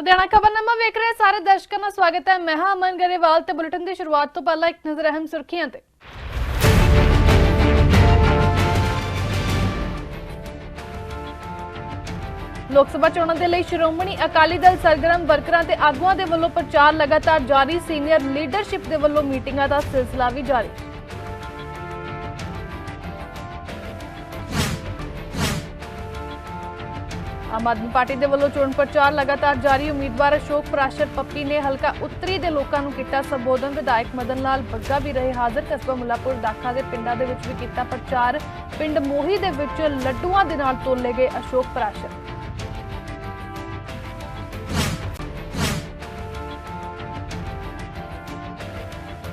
ਲੁਧਿਆਣਾ ਖਬਰਨਾਮਾ ਵੇਖ ਰਹੇ ਸਾਰੇ ਦਰਸ਼ਕਾਂ ਦਾ ਸਵਾਗਤ ਹੈ। ਮੈਂ ਹਾਂ ਅਮਨ ਗਰੇਵਾਲ ਤੇ ਬੁਲੇਟਿਨ ਦੀ ਸ਼ੁਰੂਆਤ ਤੋਂ ਪਹਿਲਾਂ ਇੱਕ ਨਜ਼ਰ ਅਹਿਮ ਸੁਰਖੀਆਂ ਤੇ। ਲੋਕ ਸਭਾ ਚੋਣਾਂ ਦੇ ਲਈ ਸ਼੍ਰੋਮਣੀ ਅਕਾਲੀ ਦਲ ਸਰਗਰਮ ਵਰਕਰਾਂ ਤੇ ਆਗੂਆਂ ਦੇ ਵੱਲੋਂ ਪ੍ਰਚਾਰ ਲਗਾਤਾਰ ਜਾਰੀ। ਸੀਨੀਅਰ ਲੀਡਰਸ਼ਿਪ ਦੇ ਵੱਲੋਂ ਮੀਟਿੰਗਾਂ ਦਾ ਸਿਲਸਿਲਾ ਵੀ ਜਾਰੀ। ਆਮ ਆਦਮੀ ਪਾਰਟੀ ਦੇ ਵੱਲੋਂ ਚੋਣ ਪ੍ਰਚਾਰ ਲਗਾਤਾਰ ਜਾਰੀ। ਉਮੀਦਵਾਰ ਅਸ਼ੋਕ ਪ੍ਰਾਸ਼ਰ ਪੱਪੀ ਨੇ ਹਲਕਾ ਉੱਤਰੀ ਦੇ ਲੋਕਾਂ ਨੂੰ ਕੀਤਾ ਸੰਬੋਧਨ। ਵਿਧਾਇਕ ਮਦਨ ਲਾਲ ਬੱਗਾ ਵੀ ਰਹੇ ਹਾਜ਼ਰ। ਕਸਬਾ ਮੁੱਲਾਪੁਰ ਦਾਖਾ ਦੇ ਪਿੰਡਾਂ ਦੇ ਵਿੱਚ ਵੀ ਕੀਤਾ ਪ੍ਰਚਾਰ। ਪਿੰਡ ਮੋਹੀ ਦੇ ਵਿੱਚ ਲੱਡੂਆਂ ਦੇ ਨਾਲ ਤੋਲੇ ਗਏ ਅਸ਼ੋਕ ਪ੍ਰਾਸ਼ਰ।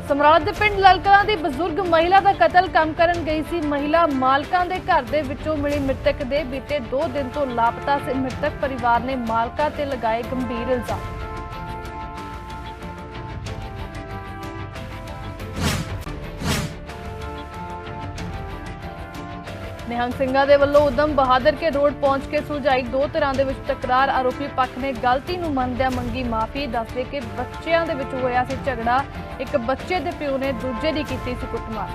ਸਮਰਾਲਾ ਦੇ ਪਿੰਡ ਲਲਕਲਾਂ ਦੀ ਬਜ਼ੁਰਗ ਮਹਿਲਾ ਦਾ ਕਤਲ ਕੰਮ ਕਰਨ ਗਈ ਸੀ। ਮਹਿਲਾ ਮਾਲਕਾਂ ਦੇ ਘਰ ਦੇ ਵਿੱਚੋਂ ਮਿਲੀ ਮ੍ਰਿਤਕ ਦੇ ਬੀਤੇ 2 ਦਿਨ ਤੋਂ ਲਾਪਤਾ ਸੀ। ਮ੍ਰਿਤਕ ਪਰਿਵਾਰ ਨੇ ਮਾਲਕਾਂ ਤੇ ਲਗਾਏ ਗੰਭੀਰ ਇਲਜ਼ਾਮ। ਨਿਹੰਗ ਸਿੰਘਾਂ ਦੇ ਵੱਲੋਂ ਉਦਮ ਬਹਾਦਰ ਕੇ ਰੋਡ ਪਹੁੰਚ ਕੇ ਸੁਲਝਾਈ। ਦੋ ਤਰ੍ਹਾਂ ਦੇ ਵਿੱਚ ਤਕਰਾਰ। ਆਰੋਪੀ ਪੱਖ ਨੇ ਗਲਤੀ ਨੂੰ ਮੰਨਦਿਆਂ ਮੰਗੀ ਮਾਫੀ। ਦੱਸਦੇ ਕਿ ਬੱਚਿਆਂ ਦੇ ਵਿੱਚ ਹੋਇਆ ਸੀ ਝਗੜਾ। ਇੱਕ ਬੱਚੇ ਦੇ ਪਿਓ ਨੇ ਦੂਜੇ ਦੀ ਕੀਤੀ ਸੀ ਕੁੱਟਮਾਰ।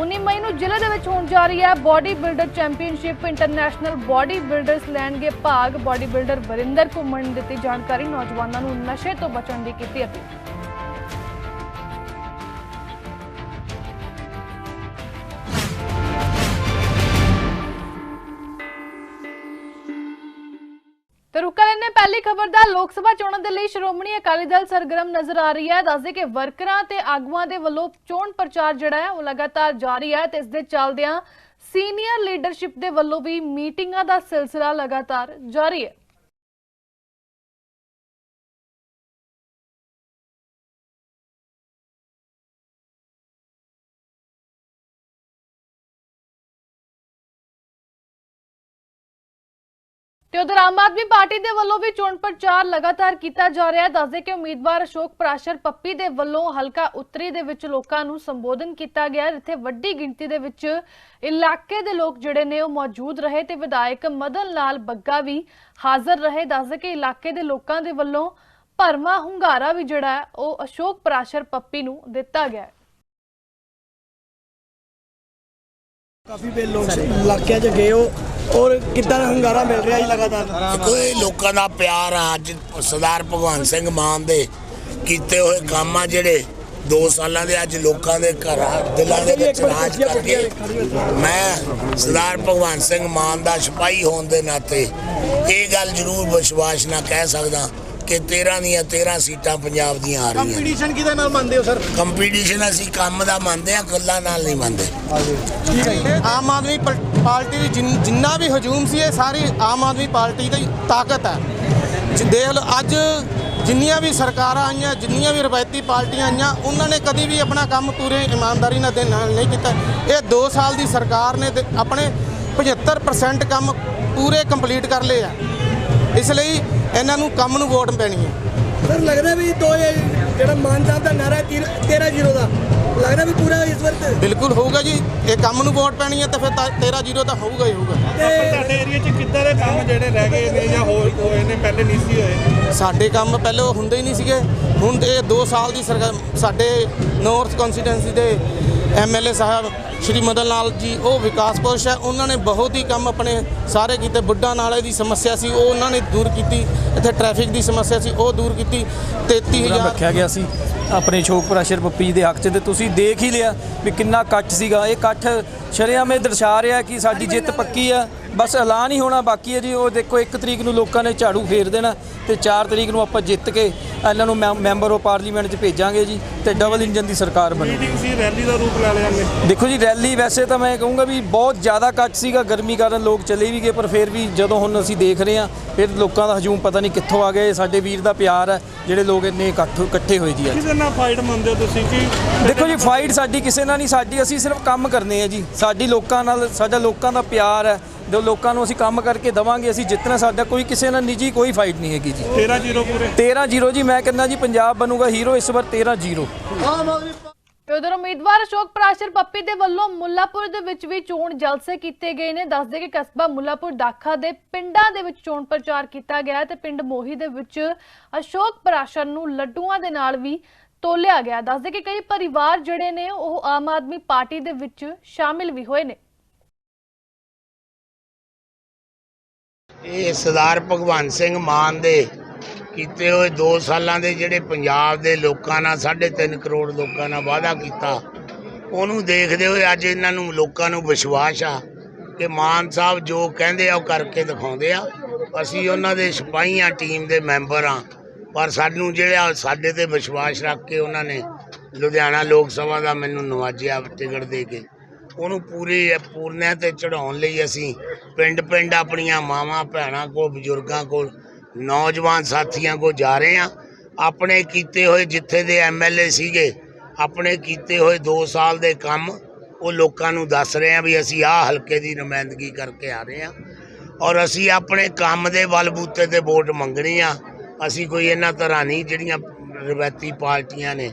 ਉਨੀ ਮਈ ਨੂੰ ਜ਼ਿਲ੍ਹੇ ਦੇ ਵਿੱਚ ਹੋਣ ਜਾ ਰਹੀ ਹੈ body builder championship international body builders ਲੈਣਗੇ ਭਾਗ। ਬਾਡੀ ਬਿਲਡਰ ਵਰਿੰਦਰ ਘੁੰਮਣ ਨੇ ਦਿੱਤੀ ਜਾਣਕਾਰੀ। ਨੌਜਵਾਨਾਂ ਨੂੰ ਨਸ਼ੇ ਤੋਂ ਬਚਣ ਦੀ ਕੀਤੀ ਅਪੀਲ। ਖਬਰ ਦਾ ਲੋਕ ਸਭਾ ਚੋਣਾਂ ਦੇ ਲਈ ਸ਼੍ਰੋਮਣੀ ਅਕਾਲੀ ਦਲ ਸਰਗਰਮ ਨਜ਼ਰ ਆ ਰਹੀ ਹੈ। ਦੱਸਦੇ ਕਿ ਵਰਕਰਾਂ ਤੇ ਆਗੂਆਂ ਦੇ ਵੱਲੋਂ ਚੋਣ ਪ੍ਰਚਾਰ ਜਿਹੜਾ ਹੈ, ਉਹ ਲਗਾਤਾਰ ਜਾਰੀ ਹੈ ਤੇ ਇਸ ਦੇ ਚੱਲਦਿਆਂ ਸੀਨੀਅਰ ਲੀਡਰਸ਼ਿਪ ਦੇ ਵੱਲੋਂ ਵੀ ਮੀਟਿੰਗਾਂ ਦਾ ਸਿਲਸਿਲਾ ਲਗਾਤਾਰ ਜਾਰੀ ਹੈ। ਤੇ ਉਧਰ ਆਮ ਆਦਮੀ ਪਾਰਟੀ ਦੇ ਵੱਲੋਂ ਵੀ ਚੋਣ ਪ੍ਰਚਾਰ ਲਗਾਤਾਰ ਕੀਤਾ ਜਾ ਰਿਹਾ ਹੈ। ਦੱਸਦੇ ਕਿ ਉਮੀਦਵਾਰ ਅਸ਼ੋਕ ਪ੍ਰਾਸ਼ਰ ਪੱਪੀ ਦੇ ਵੱਲੋਂ ਹਲਕਾ ਉੱਤਰੀ ਦੇ ਵਿੱਚ ਲੋਕਾਂ ਨੂੰ ਸੰਬੋਧਨ ਕੀਤਾ ਗਿਆ ਜਿੱਥੇ ਵੱਡੀ ਗਿਣਤੀ ਦੇ ਵਿੱਚ ਇਲਾਕੇ ਦੇ ਲੋਕ ਜਿਹੜੇ ਨੇ ਉਹ ਮੌਜੂਦ ਰਹੇ ਤੇ ਵਿਧਾਇਕ ਮਦਨ ਲਾਲ ਬੱਗਾ ਵੀ ਹਾਜ਼ਰ ਰਹੇ। ਦੱਸਦੇ ਕਿ ਇਲਾਕੇ ਦੇ ਲੋਕਾਂ ਦੇ ਵੱਲੋਂ ਭਰਵਾਂ ਹੁੰਗਾਰਾ ਵੀ ਜਿਹੜਾ ਹੈ, ਉਹ ਅਸ਼ੋਕ ਪ੍ਰਾਸ਼ਰ ਪੱਪੀ ਨੂੰ ਦਿੱਤਾ ਗਿਆ ਹੈ। ਕਾਫੀ ਵੇ ਲੋਕ ਇਲਾਕਿਆਂ 'ਚ ਗਏ ਹੋ। ਔਰ ਕਿੱਦਾਂ ਦਾ ਹੰਗਾਰਾ ਮਿਲ ਰਿਹਾ ਜੀ ਲਗਾਤਾਰ? ਇਹ ਲੋਕਾਂ ਦਾ ਪਿਆਰ ਆ। ਅੱਜ ਸਰਦਾਰ ਭਗਵੰਤ ਸਿੰਘ ਮਾਨ ਦੇ ਕੀਤੇ ਹੋਏ ਕੰਮ ਆ ਜਿਹੜੇ 2 ਸਾਲਾਂ ਦੇ ਅੱਜ ਲੋਕਾਂ ਦੇ ਘਰਾਂ ਦਿਲਾਂ ਦੇ ਵਿੱਚ ਰਾਜ ਕਰਕੇ ਮੈਂ ਸਰਦਾਰ ਭਗਵੰਤ ਸਿੰਘ ਮਾਨ ਦਾ ਸਿਪਾਹੀ ਹੋਣ ਦੇ ਨਾਤੇ ਇਹ ਗੱਲ ਜ਼ਰੂਰ ਵਿਸ਼ਵਾਸ ਨਾਲ ਕਹਿ ਸਕਦਾ ਕਿ 13 ਦੀਆਂ 13 ਸੀਟਾਂ ਪੰਜਾਬ ਦੀਆਂ ਆ ਰਹੀਆਂ ਕੰਪੀਟੀਸ਼ਨ ਕਿਹਦੇ ਨਾਲ ਮੰਨਦੇ ਹੋ ਸਰ? ਕੰਪੀਟੀਸ਼ਨ ਅਸੀਂ ਕੰਮ ਦਾ ਮੰਨਦੇ ਆ ਗੱਲਾਂ ਨਾਲ ਨਹੀਂ ਮੰਨਦੇ। ਠੀਕ ਹੈ ਜੀ। ਆਮ ਆਦਮੀ ਪਾਰਟੀ ਦੀ ਜਿੰਨ- ਜਿੰਨਾ ਵੀ ਹਜੂਮ ਸੀ, ਇਹ ਸਾਰੀ ਆਮ ਆਦਮੀ ਪਾਰਟੀ ਦੀ ਤਾਕਤ ਹੈ। ਜ- ਦੇਖ ਲਓ, ਅੱਜ ਜਿੰਨੀਆਂ ਵੀ ਸਰਕਾਰਾਂ ਆਈਆਂ, ਜਿੰਨੀਆਂ ਵੀ ਰਵਾਇਤੀ ਪਾਰਟੀਆਂ ਆਈਆਂ, ਉਹਨਾਂ ਨੇ ਕਦੀ ਵੀ ਆਪਣਾ ਕੰਮ ਪੂਰੇ ਇਮਾਨਦਾਰੀ ਨਾਲ ਦੇ ਨਾਲ ਨਹੀਂ ਕੀਤਾ। ਇਹ 2 ਸਾਲ ਦੀ ਸਰਕਾਰ ਨੇ ਤੇ ਆਪਣੇ 75% ਕੰਮ ਪੂਰੇ ਕੰਪਲੀਟ ਕਰ ਲਏ ਆ। ਇਸ ਲਈ ਇਹਨਾਂ ਨੂੰ ਕੰਮ ਨੂੰ ਵੋਟ ਪੈਣੀ ਹੈ। ਸਰ, ਲੱਗਦਾ ਵੀ ਦੋ ਜਿਹੜਾ ਮਾਨ ਸਾਹਿਬ ਦਾ ਨਾਰਾ 13 ਜ਼ੀਰੋ ਦਾ। ਲੱਗਦਾ ਵੀ ਪੂਰਾ ਇਸ ਵਕਤ। ਬਿਲਕੁਲ ਹੋਊਗਾ ਜੀ। ਇਹ ਕੰਮ ਨੂੰ ਵੋਟ ਪੈਣੀ ਹੈ ਤਾਂ ਫਿਰ 13 ਜ਼ੀਰੋ ਤਾਂ ਹੋਊਗਾ ਹੀ ਹੋਊਗਾ। ਤੇ ਤੁਹਾਡੇ ਏਰੀਆ 'ਚ ਕਿੱਦਾਂ ਦੇ ਕੰਮ ਜਿਹੜੇ ਰਹਿ ਗਏ ਨੇ ਜਾਂ ਹੋਰ ਹੋਏ ਨੇ ਪਹਿਲੇ ਨਹੀਂ ਸੀ ਹੋਏ? ਸਾਡੇ ਕੰਮ ਪਹਿਲੇ ਹੁੰਦੇ ਹੀ ਨਹੀਂ ਸੀਗੇ। ਹੁਣ ਤੇ ਇਹ 2 ਸਾਲ ਦੀ ਸਰਕਾਰ ਸਾਡੇ ਨਾਰਥ ਕਨਸਟੀਟੈਂਸੀ ਦੇ ਐਮਐਲਏ ਸਾਹਿਬ ਸ਼੍ਰੀ ਮਦਨ ਲਾਲ ਜੀ ਉਹ ਵਿਕਾਸ ਪੁਰਸ਼ ਹੈ। ਉਹਨਾਂ ਨੇ ਬਹੁਤ ਹੀ ਕੰਮ ਆਪਣੇ ਸਾਰੇ ਕੀਤੇ। ਬੁੱਢਾ ਨਾਲੇ ਦੀ ਸਮੱਸਿਆ ਸੀ ਉਹ ਉਹਨਾਂ ਨੇ ਦੂਰ ਕੀਤੀ। ਇੱਥੇ ਟ੍ਰੈਫਿਕ ਦੀ ਸਮੱਸਿਆ ਸੀ ਉਹ ਦੂਰ ਕੀਤੀ। 33000 ਪ੍ਰੋਗਰਾਮ ਰੱਖਿਆ ਗਿਆ ਸੀ ਆਪਣੇ ਸ਼ੋਕ ਪ੍ਰਾਸ਼ਰ ਪੱਪੀ ਜੀ ਦੇ ਹੱਕ 'ਚ ਤੇ ਤੁਸੀਂ ਦੇਖ ਹੀ ਲਿਆ ਵੀ ਕਿੰਨਾ ਇਕੱਠ ਸੀਗਾ। ਇਹ ਇਕੱਠ ਸ਼ਰੇਆਮ ਦਰਸਾ ਰਿਹਾ ਕਿ ਸਾਡੀ ਜਿੱਤ ਪੱਕੀ ਆ। ਬਸ ਐਲਾਨ ਹੀ ਹੋਣਾ ਬਾਕੀ ਹੈ ਜੀ। ਉਹ ਦੇਖੋ 1 ਤਰੀਕ ਨੂੰ ਲੋਕਾਂ ਨੇ ਝਾੜੂ ਫੇਰ ਦੇਣਾ ਤੇ 4 ਤਰੀਕ ਨੂੰ ਆਪਾਂ ਜਿੱਤ ਕੇ ਇਹਨਾਂ ਨੂੰ ਮੈਂ- ਮੈਂਬਰ ਆਫ ਪਾਰਲੀਮੈਂਟ 'ਚ ਭੇਜਾਂਗੇ ਜੀ ਤੇ ਡਬਲ ਇੰਜਨ ਦੀ ਸਰਕਾਰ ਬਣੇਗੀ ਰੈਲੀ ਦਾ ਰੂਪ ਲੈ ਲਿਆ ਨੇ ਦੇਖੋ ਜੀ ਰੈਲੀ ਵੈਸੇ ਤਾਂ ਮੈਂ ਕਹੂੰਗਾ ਵੀ ਬਹੁਤ ਜ਼ਿਆਦਾ ਇਕੱਠ ਸੀਗਾ ਗਰਮੀ ਕਾਰਨ ਲੋਕ ਚਲੇ ਵੀ ਗਏ ਪਰ ਫਿਰ ਵੀ ਜਦੋਂ ਹੁਣ ਅਸੀਂ ਦੇਖ ਰਹੇ ਹਾਂ ਫਿਰ ਲੋਕਾਂ ਦਾ ਹਜੂਮ ਪਤਾ ਨਹੀਂ ਕਿੱਥੋਂ ਆ ਗਏ ਸਾਡੇ ਵੀਰ ਦਾ ਪਿਆਰ ਹੈ ਜਿਹੜੇ ਲੋਕ ਇੰਨੇ ਇਕੱਠ ਇਕੱਠੇ ਹੋਏ ਜੀ ਅੱਜ। ਕਿਸੇ ਨਾਲ ਫਾਈਟ ਮੰਨਦੇ ਹੋ ਤੁਸੀਂ ਕਿ ਦੇਖੋ ਜੀ ਫਾਈਟ ਸਾਡੀ ਕਿਸੇ ਨਾਲ ਨਹੀਂ ਸਾਡੀ ਅਸੀਂ ਸਿਰਫ ਕੰਮ ਕਰਨੇ ਆ ਜੀ। ਸਾਡੀ ਲੋਕਾਂ ਨਾਲ ਸਾਡਾ ਲੋਕਾਂ ਦਾ ਪਿਆਰ ਹੈ ਜੋ ਲੋਕਾਂ ਨੂੰ ਅਸੀਂ ਕੰਮ ਕਰਕੇ ਦਵਾਂਗੇ ਅਸੀਂ ਜਿੱਤਣਾ ਸਾਡਾ ਕੋਈ ਕਿਸੇ ਨਾਲ ਨਿੱਜੀ ਕੋਈ ਫਾਈਟ ਨਹੀਂ ਹੈਗੀ ਜੀ। 13 ਜ਼ੀਰੋ ਪੂਰੇ। 13 0 ਜੀ ਮੈਂ ਕਹਿੰਦਾ ਜੀ ਪੰਜਾਬ ਬਣੂਗਾ ਹੀਰੋ ਇਸ ਵਾਰ 13 0 ਤੇ ਉਧਰ ਉਮੀਦਵਾਰ ਅਸ਼ੋਕ ਪ੍ਰਾਸ਼ਰ ਪੱਪੀ ਦੇ ਵੱਲੋਂ ਮੁੱਲਾਪੁਰ ਦੇ ਵਿੱਚ ਵੀ ਚੋਣ ਜਲਸੇ ਕੀਤੇ ਗਏ ਨੇ। ਦੱਸਦੇ ਕਿ ਕਸਬਾ ਮੁੱਲਾਪੁਰ ਦਾਖਾ ਦੇ ਪਿੰਡਾਂ ਦੇ ਵਿੱਚ ਚੋਣ ਪ੍ਰਚਾਰ ਕੀਤਾ ਗਿਆ ਤੇ ਪਿੰਡ ਮੋਹੀ ਦੇ ਵਿੱਚ ਅਸ਼ੋਕ ਪ੍ਰਾਸ਼ਰ ਨੂੰ ਲੱਡੂਆਂ ਦੇ ਨਾਲ ਵੀ ਤੋਲਿਆ ਗਿਆ ਦੱਸਦੇ ਕਿ ਕਈ ਪਰਿਵਾਰ ਜਿਹੜੇ ਨੇ, ਉਹ ਆਮ ਆਦਮੀ ਪਾਰਟੀ ਦੇ ਵਿੱਚ ਸ਼ਾਮਿਲ ਵੀ ਹੋਏ ਨੇ। ਇਹ ਸਰਦਾਰ ਭਗਵੰਤ ਸਿੰਘ ਮਾਨ ਦੇ ਕੀਤੇ ਹੋਏ 2 ਸਾਲਾਂ ਦੇ ਜਿਹੜੇ ਪੰਜਾਬ ਦੇ ਲੋਕਾਂ ਨਾਲ 3.5 ਕਰੋੜ ਲੋਕਾਂ ਨਾਲ ਵਾਅਦਾ ਕੀਤਾ, ਉਹਨੂੰ ਦੇਖਦੇ ਹੋਏ ਅੱਜ ਇਹਨਾਂ ਨੂੰ ਲੋਕਾਂ ਨੂੰ ਵਿਸ਼ਵਾਸ ਆ ਕਿ ਮਾਨ ਸਾਹਿਬ ਜੋ ਕਹਿੰਦੇ ਆ ਉਹ ਕਰਕੇ ਦਿਖਾਉਂਦੇ ਆ। ਅਸੀਂ ਉਹਨਾਂ ਦੇ ਸਿਪਾਹੀਆਂ ਟੀਮ ਦੇ ਮੈਂਬਰ ਆ, ਪਰ ਸਾਨੂੰ ਜਿਹੜਾ ਸਾਡੇ ਤੇ ਵਿਸ਼ਵਾਸ ਰੱਖ ਕੇ ਉਹਨਾਂ ਨੇ ਲੁਧਿਆਣਾ ਲੋਕ ਸਭਾ ਦਾ ਮੈਨੂੰ ਨਵਾਜਿਆ ਟਿਕਟ ਦੇ ਕੇ, ਉਹਨੂੰ ਪੂਰੀ, ਪੂਰਨਿਆਂ ਤੇ ਚੜਾਉਣ ਲਈ ਅਸੀਂ ਪਿੰਡ ਪਿੰਡ ਆਪਣੀਆਂ ਮਾਵਾਂ, ਭੈਣਾਂ ਕੋਲ, ਬਜ਼ੁਰਗਾਂ ਕੋਲ ਨੌਜਵਾਨ ਸਾਥੀਆਂ ਕੋਲ ਜਾ ਰਹੇ ਹਾਂ। ਆਪਣੇ ਕੀਤੇ ਹੋਏ ਜਿੱਥੇ ਦੇ ਐਮਐਲਏ ਸੀਗੇ, ਆਪਣੇ ਕੀਤੇ ਹੋਏ 2 ਸਾਲ ਦੇ ਕੰਮ, ਉਹ ਲੋਕਾਂ ਨੂੰ ਦੱਸ ਰਹੇ ਹਾਂ ਵੀ ਅਸੀਂ ਆਹ ਹਲਕੇ ਦੀ ਨੁਮਾਇੰਦਗੀ ਕਰਕੇ ਆ ਰਹੇ ਹਾਂ। ਔਰ ਅਸੀਂ ਆਪਣੇ ਕੰਮ ਦੇ ਬਲਬੂਤੇ ਤੇ ਵੋਟ ਮੰਗਣੀ ਆ। ਅਸੀਂ ਕੋਈ ਇਹਨਾਂ ਤਰ੍ਹਾਂ ਨਹੀਂ ਜਿਹੜੀਆਂ ਰਵਾਇਤੀ ਪਾਰਟੀਆਂ ਨੇ।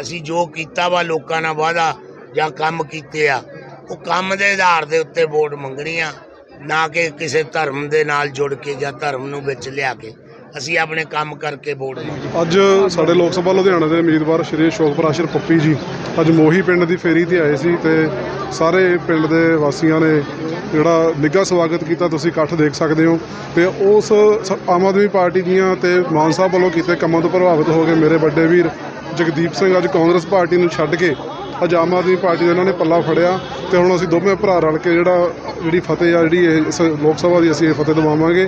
ਅਸੀਂ ਜੋ ਕੀਤਾ ਵਾ ਲੋਕਾਂ ਨਾਲ ਵਾਅਦਾ ਜਾਂ ਕੰਮ ਕੀਤੇ ਆ, ਉਹ ਕੰਮ ਦੇ ਆਧਾਰ ਦੇ ਉੱਤੇ ਵੋਟ ਮੰਗਣੀ ਆ। ਨਾ ਕਿ ਕਿਸੇ ਧਰਮ ਦੇ ਨਾਲ ਜੁੜ ਕੇ ਜਾਂ ਧਰਮ ਨੂੰ ਵਿੱਚ ਲਿਆ ਕੇ। ਅਸੀਂ ਆਪਣੇ ਕੰਮ ਕਰਕੇ ਵੋਟ ਮੰਗਣੀ ਅੱਜ ਸਾਡੇ ਲੋਕ ਸਭਾ ਲੁਧਿਆਣਾ ਦੇ ਉਮੀਦਵਾਰ ਸ਼੍ਰੀ ਅਸ਼ੋਕ ਪ੍ਰਾਸ਼ਰ ਪੱਪੀ ਜੀ ਅੱਜ ਮੋਹੀ ਪਿੰਡ ਦੀ ਫੇਰੀ ਤੇ ਆਏ ਸੀ ਤੇ ਸਾਰੇ ਪਿੰਡ ਦੇ ਵਾਸੀਆਂ ਨੇ ਜਿਹੜਾ ਨਿੱਘਾ ਸਵਾਗਤ ਕੀਤਾ, ਤੁਸੀਂ ਇਕੱਠ ਦੇਖ ਸਕਦੇ ਹੋ। ਤੇ ਉਸ ਸ- ਆਮ ਆਦਮੀ ਪਾਰਟੀ ਦੀਆਂ ਤੇ ਮਾਨ ਸਾਹਿਬ ਵੱਲੋਂ ਕੀਤੇ ਕੰਮਾਂ ਤੋਂ ਪ੍ਰਭਾਵਿਤ ਹੋ ਕੇ ਮੇਰੇ ਵੱਡੇ ਵੀਰ ਜਗਦੀਪ ਸਿੰਘ ਅੱਜ ਕਾਂਗਰਸ ਪਾਰਟੀ ਨੂੰ ਛੱਡ ਕੇ ਅੱਜ ਆਮ ਆਦਮੀ ਪਾਰਟੀ ਦਾ ਇਹਨਾਂ ਨੇ ਪੱਲਾ ਫੜਿਆ ਤੇ ਹੁਣ ਅਸੀਂ ਦੋਵੇਂ ਭਰਾ ਰਲ ਕੇ ਜਿਹੜਾ ਜਿਹੜੀ ਫਤਿਹ ਆ ਜਿਹੜੀ ਇਹ ਇਸ ਲੋਕ ਸਭਾ ਦੀ ਅਸੀਂ ਇਹ ਫਤਿਹ ਦਿਵਾਵਾਂਗੇ।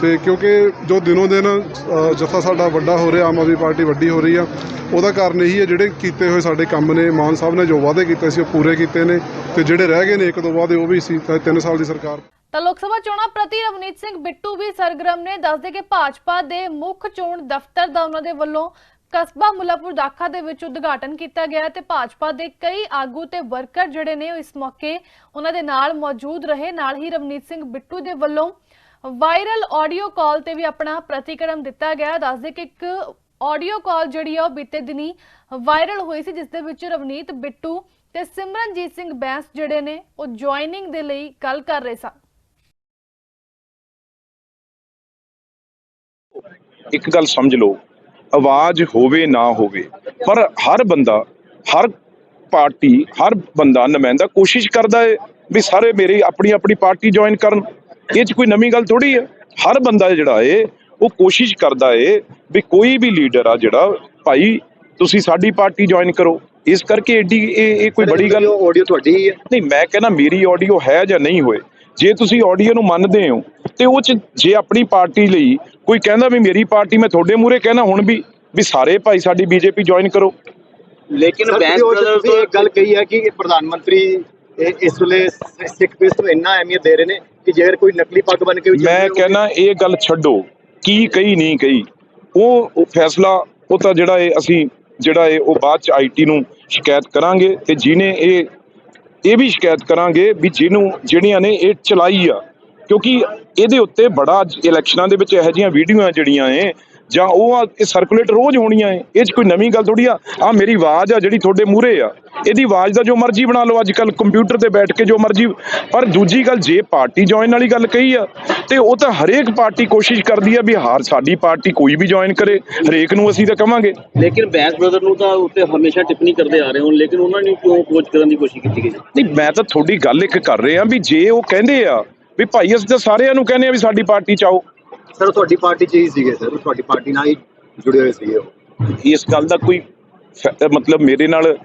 ਤੇ ਕਿਉਂਕਿ ਜੋ ਦਿਨੋਂ ਦਿਨ ਅ, ਜੱਥਾ ਸਾਡਾ ਵੱਡਾ ਹੋ ਰਿਹਾ ਆਮ ਆਦਮੀ ਪਾਰਟੀ ਵੱਡੀ ਹੋ ਰਹੀ ਆ ਉਹਦਾ ਕਾਰਨ ਇਹੀ ਹੈ ਜਿਹੜੇ ਕੀਤੇ ਹੋਏ ਸਾਡੇ ਕੰਮ ਨੇ ਮਾਨ ਸਾਹਿਬ ਨੇ ਜੋ ਵਾਅਦੇ ਕੀਤੇ ਸੀ ਉਹ ਪੂਰੇ ਕੀਤੇ ਨੇ ਤੇ ਜਿਹੜੇ ਰਹਿ ਗਏ ਨੇ ਇੱਕ ਦੋ ਵਾਅਦੇ ਉਹ ਵੀ ਸੀ ਤਾਂ 3 ਸਾਲ ਦੀ ਸਰਕਾਰ। ਤਾਂ ਲੋਕ ਸਭਾ ਚੋਣਾਂ ਪ੍ਰਤੀ ਰਵਨੀਤ ਸਿੰਘ ਬਿੱਟੂ ਵੀ ਸਰਗਰਮ ਨੇ ਦੱਸਦੇ ਕਿ ਭਾਜਪਾ ਦੇ ਮੁੱਖ ਚੋਣ ਦਫ਼ਤਰ ਦਾ ਉਹਨਾਂ ਦੇ ਵੱਲੋਂ ਕਸਬਾ ਮੁਲਾਪੁਰ ਦਾਖਾ ਦੇ ਵਿੱਚ ਉਦਘਾਟਨ ਕੀਤਾ ਗਿਆ ਤੇ ਭਾਜਪਾ ਦੇ ਕਈ ਆਗੂ ਤੇ ਵਰਕਰ ਜਿਹੜੇ ਨੇ ਉਹ ਇਸ ਮੌਕੇ ਉਹਨਾਂ ਦੇ ਨਾਲ ਮੌਜੂਦ ਰਹੇ। ਨਾਲ ਹੀ ਰਵਨੀਤ ਸਿੰਘ ਬਿੱਟੂ ਦੇ ਵੱਲੋਂ ਵਾਇਰਲ ਆਡੀਓ ਕਾਲ ਤੇ ਵੀ ਆਪਣਾ ਪ੍ਰਤੀਕਰਮ ਦਿੱਤਾ ਗਿਆ। ਦੱਸਦੇ ਕਿ ਇੱਕ ਆਡੀਓ ਕਾਲ ਜਿਹੜੀ ਆ ਉਹ ਬੀਤੇ ਦਿਨੀ ਵਾਇਰਲ ਹੋਈ ਸੀ, ਜਿਸ ਦੇ ਵਿੱਚ ਰਵਨੀਤ ਬਿੱਟੂ ਤੇ ਸਿਮਰਨਜੀਤ ਸਿੰਘ ਬੈਂਸ ਜਿਹੜੇ ਨੇ ਉਹ ਜੁਆਇਨਿੰਗ ਦੇ ਲਈ ਗੱਲ ਕਰ ਰਹੇ ਸਨ। ਇੱਕ ਗੱਲ ਸਮਝ ਲਓ ਆਵਾਜ਼ ਹੋਵੇ ਨਾ ਹੋਵੇ ਪਰ ਹਰ ਬੰਦਾ ਹਰ ਪਾਰਟੀ ਹਰ ਬੰਦਾ ਨੁਮਾਇੰਦਾ ਕੋਸ਼ਿਸ਼ ਕਰਦਾ ਹੈ ਵੀ ਸਾਰੇ ਮੇਰੀ ਆਪਣੀ ਆਪਣੀ ਪਾਰਟੀ ਜੁਆਇਨ ਕਰਨ। ਇਹ 'ਚ ਕੋਈ ਨਵੀਂ ਗੱਲ ਥੋੜੀ ਹੈ ਹਰ ਬੰਦਾ ਜਿਹੜਾ ਏ ਉਹ ਕੋਸ਼ਿਸ਼ ਕਰਦਾ ਏ ਵੀ ਕੋਈ ਵੀ ਲੀਡਰ ਆ ਜਿਹੜਾ ਭਾਈ ਤੁਸੀਂ ਸਾਡੀ ਪਾਰਟੀ ਜੁਆਇਨ ਕਰੋ। ਇਸ ਕਰਕੇ ਏਡੀ ਇਹ ਇਹ ਕੋਈ ਬੜੀ ਗੱਲ ਆਡੀਓ ਤੁਹਾਡੀ ਹੀ ਹੈ ਨਹੀਂ ਮੈਂ ਕਹਿੰਦਾ ਮੇਰੀ ਆਡੀਓ ਹੈ ਜਾਂ ਨਹੀਂ ਹੋਏ। ਜੇ ਤੁਸੀਂ ਆਡੀਓ ਨੂੰ ਮੰਨਦੇ ਹੋ ਤੇ ਉਹ ਚ ਜੇ ਆਪਣੀ ਪਾਰਟੀ ਲਈ ਕੋਈ ਕਹਿੰਦਾ ਵੀ ਮੇਰੀ ਪਾਰਟੀ ਮੈਂ ਤੁਹਾਡੇ ਮੂਹਰੇ ਕਹਿਣਾ ਹੁਣ ਵੀ ਵੀ ਸਾਰੇ ਭਾਈ ਸਾਡੀ ਬੀਜੇਪੀ ਜੁਆਇਨ ਕਰੋ। ਲੇਕਿਨ ਬੈਂਸ ਬ੍ਰਦਰਸ ਦੀ ਇੱਕ ਗੱਲ ਕਹੀ ਹੈ ਕਿ ਇਹ ਪ੍ਰਧਾਨ ਮੰਤਰੀ ਇਸ ਵੇਲੇ ਸਿੱਖ ਪੀਸ ਨੂੰ ਇੰਨਾ ਅਹਿਮੀਅਤ ਦੇ ਰਹੇ ਨੇ ਕਿ ਜੇਕਰ ਕੋਈ ਨਕਲੀ ਪੱਗ ਬਣ ਕੇ ਵੀ ਮੈਂ ਕਹਿੰਦਾ ਇਹ ਗੱਲ ਛੱਡੋ ਕੀ ਕਹੀ ਨਹੀਂ ਕਹੀ। ਉਹ ਉਹ ਫੈਸਲਾ ਉਹ ਤਾਂ ਜਿਹੜਾ ਇਹ ਅਸੀਂ ਜਿਹੜਾ ਇਹ ਉਹ ਬਾਅਦ ਚ ਆਈਟੀ ਨੂੰ ਸ਼ਿਕਾਇਤ ਕਰਾਂਗੇ ਤੇ ਜਿਹਨੇ ਇਹ ਇਹ ਵੀ ਸ਼ਿਕਾਇਤ ਕਰਾਂਗੇ ਵੀ ਜਿਹਨੂੰ, ਜਿਹੜੀਆਂ ਨੇ ਇਹ ਚਲਾਈ ਆ। ਕਿਉਂਕਿ ਇਹਦੇ ਉੱਤੇ ਬੜਾ ਅੱਜ ਇਲੈਕਸ਼ਨਾਂ ਦੇ ਵਿੱਚ ਇਹੋ ਜਿਹੀਆਂ ਵੀਡੀਓਆਂ ਜਿਹੜੀਆਂ ਏ ਜਾਂ ਉਹ ਇਹ ਸਰਕੂਲੇਟ ਰੋਜ਼ ਹੋਣੀਆਂ ਏ ਇਹ 'ਚ ਕੋਈ ਨਵੀਂ ਗੱਲ ਥੋੜੀ ਆ। ਆ ਮੇਰੀ ਆਵਾਜ਼ ਆ ਜਿਹੜੀ ਤੁਹਾਡੇ ਮੂਹਰੇ ਆ ਇਹਦੀ ਆਵਾਜ਼ ਦਾ ਜੋ ਮਰਜ਼ੀ ਬਣਾ ਲਓ ਅੱਜ ਕੱਲ ਕੰਪਿਊਟਰ ਤੇ ਬੈਠ ਕੇ ਜੋ ਮਰਜ਼ੀ ਪਰ ਦੂਜੀ ਗੱਲ ਜੇ ਪਾਰਟੀ ਜੁਆਇਨ ਵਾਲੀ ਗੱਲ ਕਹੀ ਆ ਤੇ ਉਹ ਤਾਂ ਹਰੇਕ ਪਾਰਟੀ ਕੋਸ਼ਿਸ਼ ਕਰਦੀ ਆ ਵੀ ਹਾਰ ਸਾਡੀ ਪਾਰਟੀ ਕੋਈ ਵੀ ਜੁਆਇਨ ਕਰੇ ਹਰੇਕ ਨੂੰ ਅਸੀਂ ਤਾਂ ਕਵਾਂਗੇ। ਲੇਕਿਨ ਬੈਂਸ ਬ੍ਰਦਰ ਨੂੰ ਤਾਂ ਉੱਤੇ ਹਮੇਸ਼ਾ ਟਿੱਪਣੀ ਕਰਦੇ ਆ ਰਹੇ ਹੋ ਲੇਕਿਨ ਉਹਨਾਂ ਨੇ ਕਿਉਂ ਕੋਚ ਕਰਨ ਦੀ ਕੋਸ਼ਿਸ਼ ਕੀਤੀ ਗਈ? ਨਹੀਂ ਮੈਂ ਤਾਂ ਤੁਹਾਡੀ ਗੱਲ ਇੱਕ ਕਰ ਰਿਹਾ ਵੀ ਜੇ ਉਹ ਕਹਿੰਦੇ ਆ ਵੀ ਭਾਈ ਅਸੀਂ ਤਾਂ ਸਾਰਿਆਂ ਨੂੰ ਕਹਿੰਦੇ ਆ ਵੀ ਸਾਡੀ ਪਾਰਟੀ ਚ ਸਰ ਤੁਹਾਡੀ ਪਾਰਟੀ ਚ ਹੀ ਸੀਗੇ ਸਰ ਤੁਹਾਡੀ ਪਾਰਟੀ ਨਾਲ ਹੀ ਜੁੜੇ ਹੋਏ ਸੀਗੇ ਉਹ। ਇਸ ਗੱਲ ਦਾ ਕੋਈ ਫ- ਮਤਲਬ ਮੇਰੇ ਨਾਲ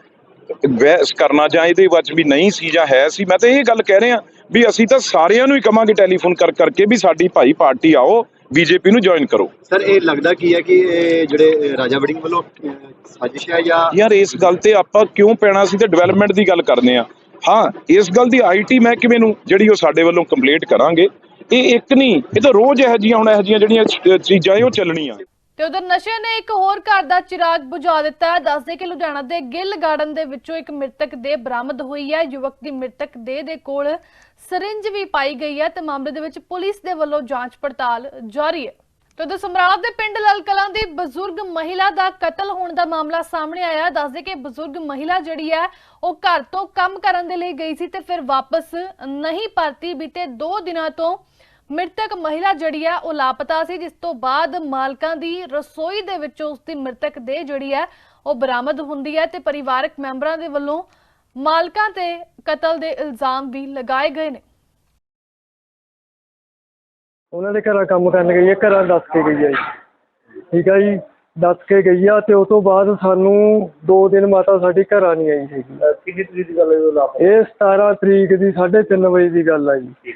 ਬਹਿਸ ਕਰਨਾ ਜਾਂ ਇਹਦੇ ਵਿੱਚ ਵੀ ਨਹੀਂ ਸੀ ਜਾਂ ਹੈ ਸੀ ਮੈਂ ਤਾਂ ਇਹ ਗੱਲ ਕਹਿ ਰਿਹਾ ਵੀ ਅਸੀਂ ਤਾਂ ਸਾਰਿਆਂ ਨੂੰ ਹੀ ਕਵਾਂਗੇ ਟੈਲੀਫੋਨ ਕਰ ਕਰਕੇ ਵੀ ਸਾਡੀ ਭਾਈ ਪਾਰਟੀ ਆਓ ਬੀਜੇਪੀ ਨੂੰ ਜੁਆਇਨ ਕਰੋ। ਸਰ ਇਹ ਲੱਗਦਾ ਕੀ ਹੈ ਕਿ ਇਹ ਜਿਹੜੇ ਅਹ, ਰਾਜਾ ਵੜਿੰਗ ਵੱਲੋਂ ਅਹ, ਸਾਜ਼ਿਸ਼ ਹੈ ਜਾਂ ਯਾਰ ਇਸ ਗੱਲ ਤੇ ਆਪਾਂ ਕਿਉਂ ਪੈਣਾ? ਸੀ ਤੇ ਡਿਵੈਲਪਮੈਂਟ ਦੀ ਗੱਲ ਕਰਨੇ ਆ। ਹਾਂ ਇਸ ਗੱਲ ਦੀ ਆਈਟੀ ਮਹਿਕਮੇ ਨੂੰ ਜਿਹੜੀ ਉਹ ਸਾਡੇ ਵੱਲੋਂ ਕੰਪਲੀਟ ਕਰਾਂਗੇ। ਇਹ ਇੱਕ ਨਹੀਂ, ਇਹ ਤਾਂ ਰੋਜ਼ ਇਹੋ ਜਿਹੀਆਂ ਹੁਣ ਇਹੋ ਜਿਹੀਆਂ ਜਿਹੜੀਆਂ ਚੀਜ਼ਾਂ ਇਹ ਉਹ ਚੱਲਣੀਆਂ। ਤੇ ਉਧਰ ਨਸ਼ੇ ਨੇ ਇੱਕ ਹੋਰ ਘਰ ਦਾ ਚਿਰਾਗ ਬੁਝਾ ਦਿੱਤਾ ਦੱਸਦੇ ਕਿ ਲੁਧਿਆਣਾ ਦੇ ਗਿੱਲ ਗਾਰਡਨ ਦੇ ਵਿੱਚੋਂ ਇੱਕ ਮ੍ਰਿਤਕ ਦੇਹ ਬਰਾਮਦ ਹੋਈ ਹੈ। ਯੁਵਕ ਦੀ ਮ੍ਰਿਤਕ ਦੇਹ ਦੇ ਕੋਲ ਸਰਿੰਜ ਵੀ ਪਾਈ ਗਈ ਹੈ ਤੇ ਮਾਮਲੇ ਦੇ ਵਿੱਚ ਪੁਲਿਸ ਦੇ ਵੱਲੋਂ ਜਾਂਚ ਪੜਤਾਲ ਜਾਰੀ ਹੈ। ਤੇ ਉਧਰ ਸਮਰਾਲਾ ਦੇ ਪਿੰਡ ਲਲਕਲਾਂ ਦੀ ਬਜ਼ੁਰਗ ਮਹਿਲਾ ਦਾ ਕਤਲ ਹੋਣ ਦਾ ਮਾਮਲਾ ਸਾਹਮਣੇ ਆਇਆ। ਦੱਸਦੇ ਕਿ ਬਜ਼ੁਰਗ ਮਹਿਲਾ ਜਿਹੜੀ ਹੈ, ਉਹ ਘਰ ਤੋਂ ਕੰਮ ਕਰਨ ਦੇ ਲਈ ਗਈ ਸੀ ਤੇ ਫਿਰ ਵਾਪਸ ਨਹੀਂ ਪਰਤੀ। ਬੀਤੇ 2 ਦਿਨਾਂ ਤੋਂ ਮ੍ਰਿਤਕ ਮਹਿਲਾ ਜਿਹੜੀ ਹੈ ਉਹ ਲਾਪਤਾ ਸੀ ਜਿਸ ਤੋਂ ਬਾਅਦ ਮਾਲਕਾਂ ਦੀ ਰਸੋਈ ਦੇ ਵਿੱਚੋਂ ਉਸ ਦੀ ਮ੍ਰਿਤਕ ਦੇਹ ਜਿਹੜੀ ਹੈ ਉਹ ਬਰਾਮਦ ਹੁੰਦੀ ਹੈ ਤੇ ਪਰਿਵਾਰਕ ਮੈਂਬਰਾਂ ਦੇ ਵੱਲੋਂ ਮਾਲਕਾਂ ਤੇ ਕਤਲ ਦੇ ਇਲਜ਼ਾਮ ਵੀ ਲਗਾਏ ਗਏ ਨੇ। ਉਹਨਾਂ ਦੇ ਘਰਾਂ ਕੰਮ ਕਰਨ ਗਈ ਹੈ ਘਰਾਂ ਦੱਸ ਕੇ ਗਈ ਹੈ ਜੀ। ਠੀਕ ਹੈ ਜੀ ਦੱਸ ਕੇ ਗਈ ਆ ਤੇ ਉਸ ਤੋਂ ਬਾਅਦ ਸਾਨੂੰ 2 ਦਿਨ ਮਾਤਾ ਸਾਡੀ ਘਰਾਂ ਨਹੀਂ ਆਈ ਸੀਗੀ ਕਿੰਨੀ ਤਰੀਕ ਦੀ ਗੱਲ ਹੈ ਇਹ 17 ਤਰੀਕ ਦੀ 3:30 ਵਜੇ ਦੀ ਗੱਲ ਆ ਜੀ।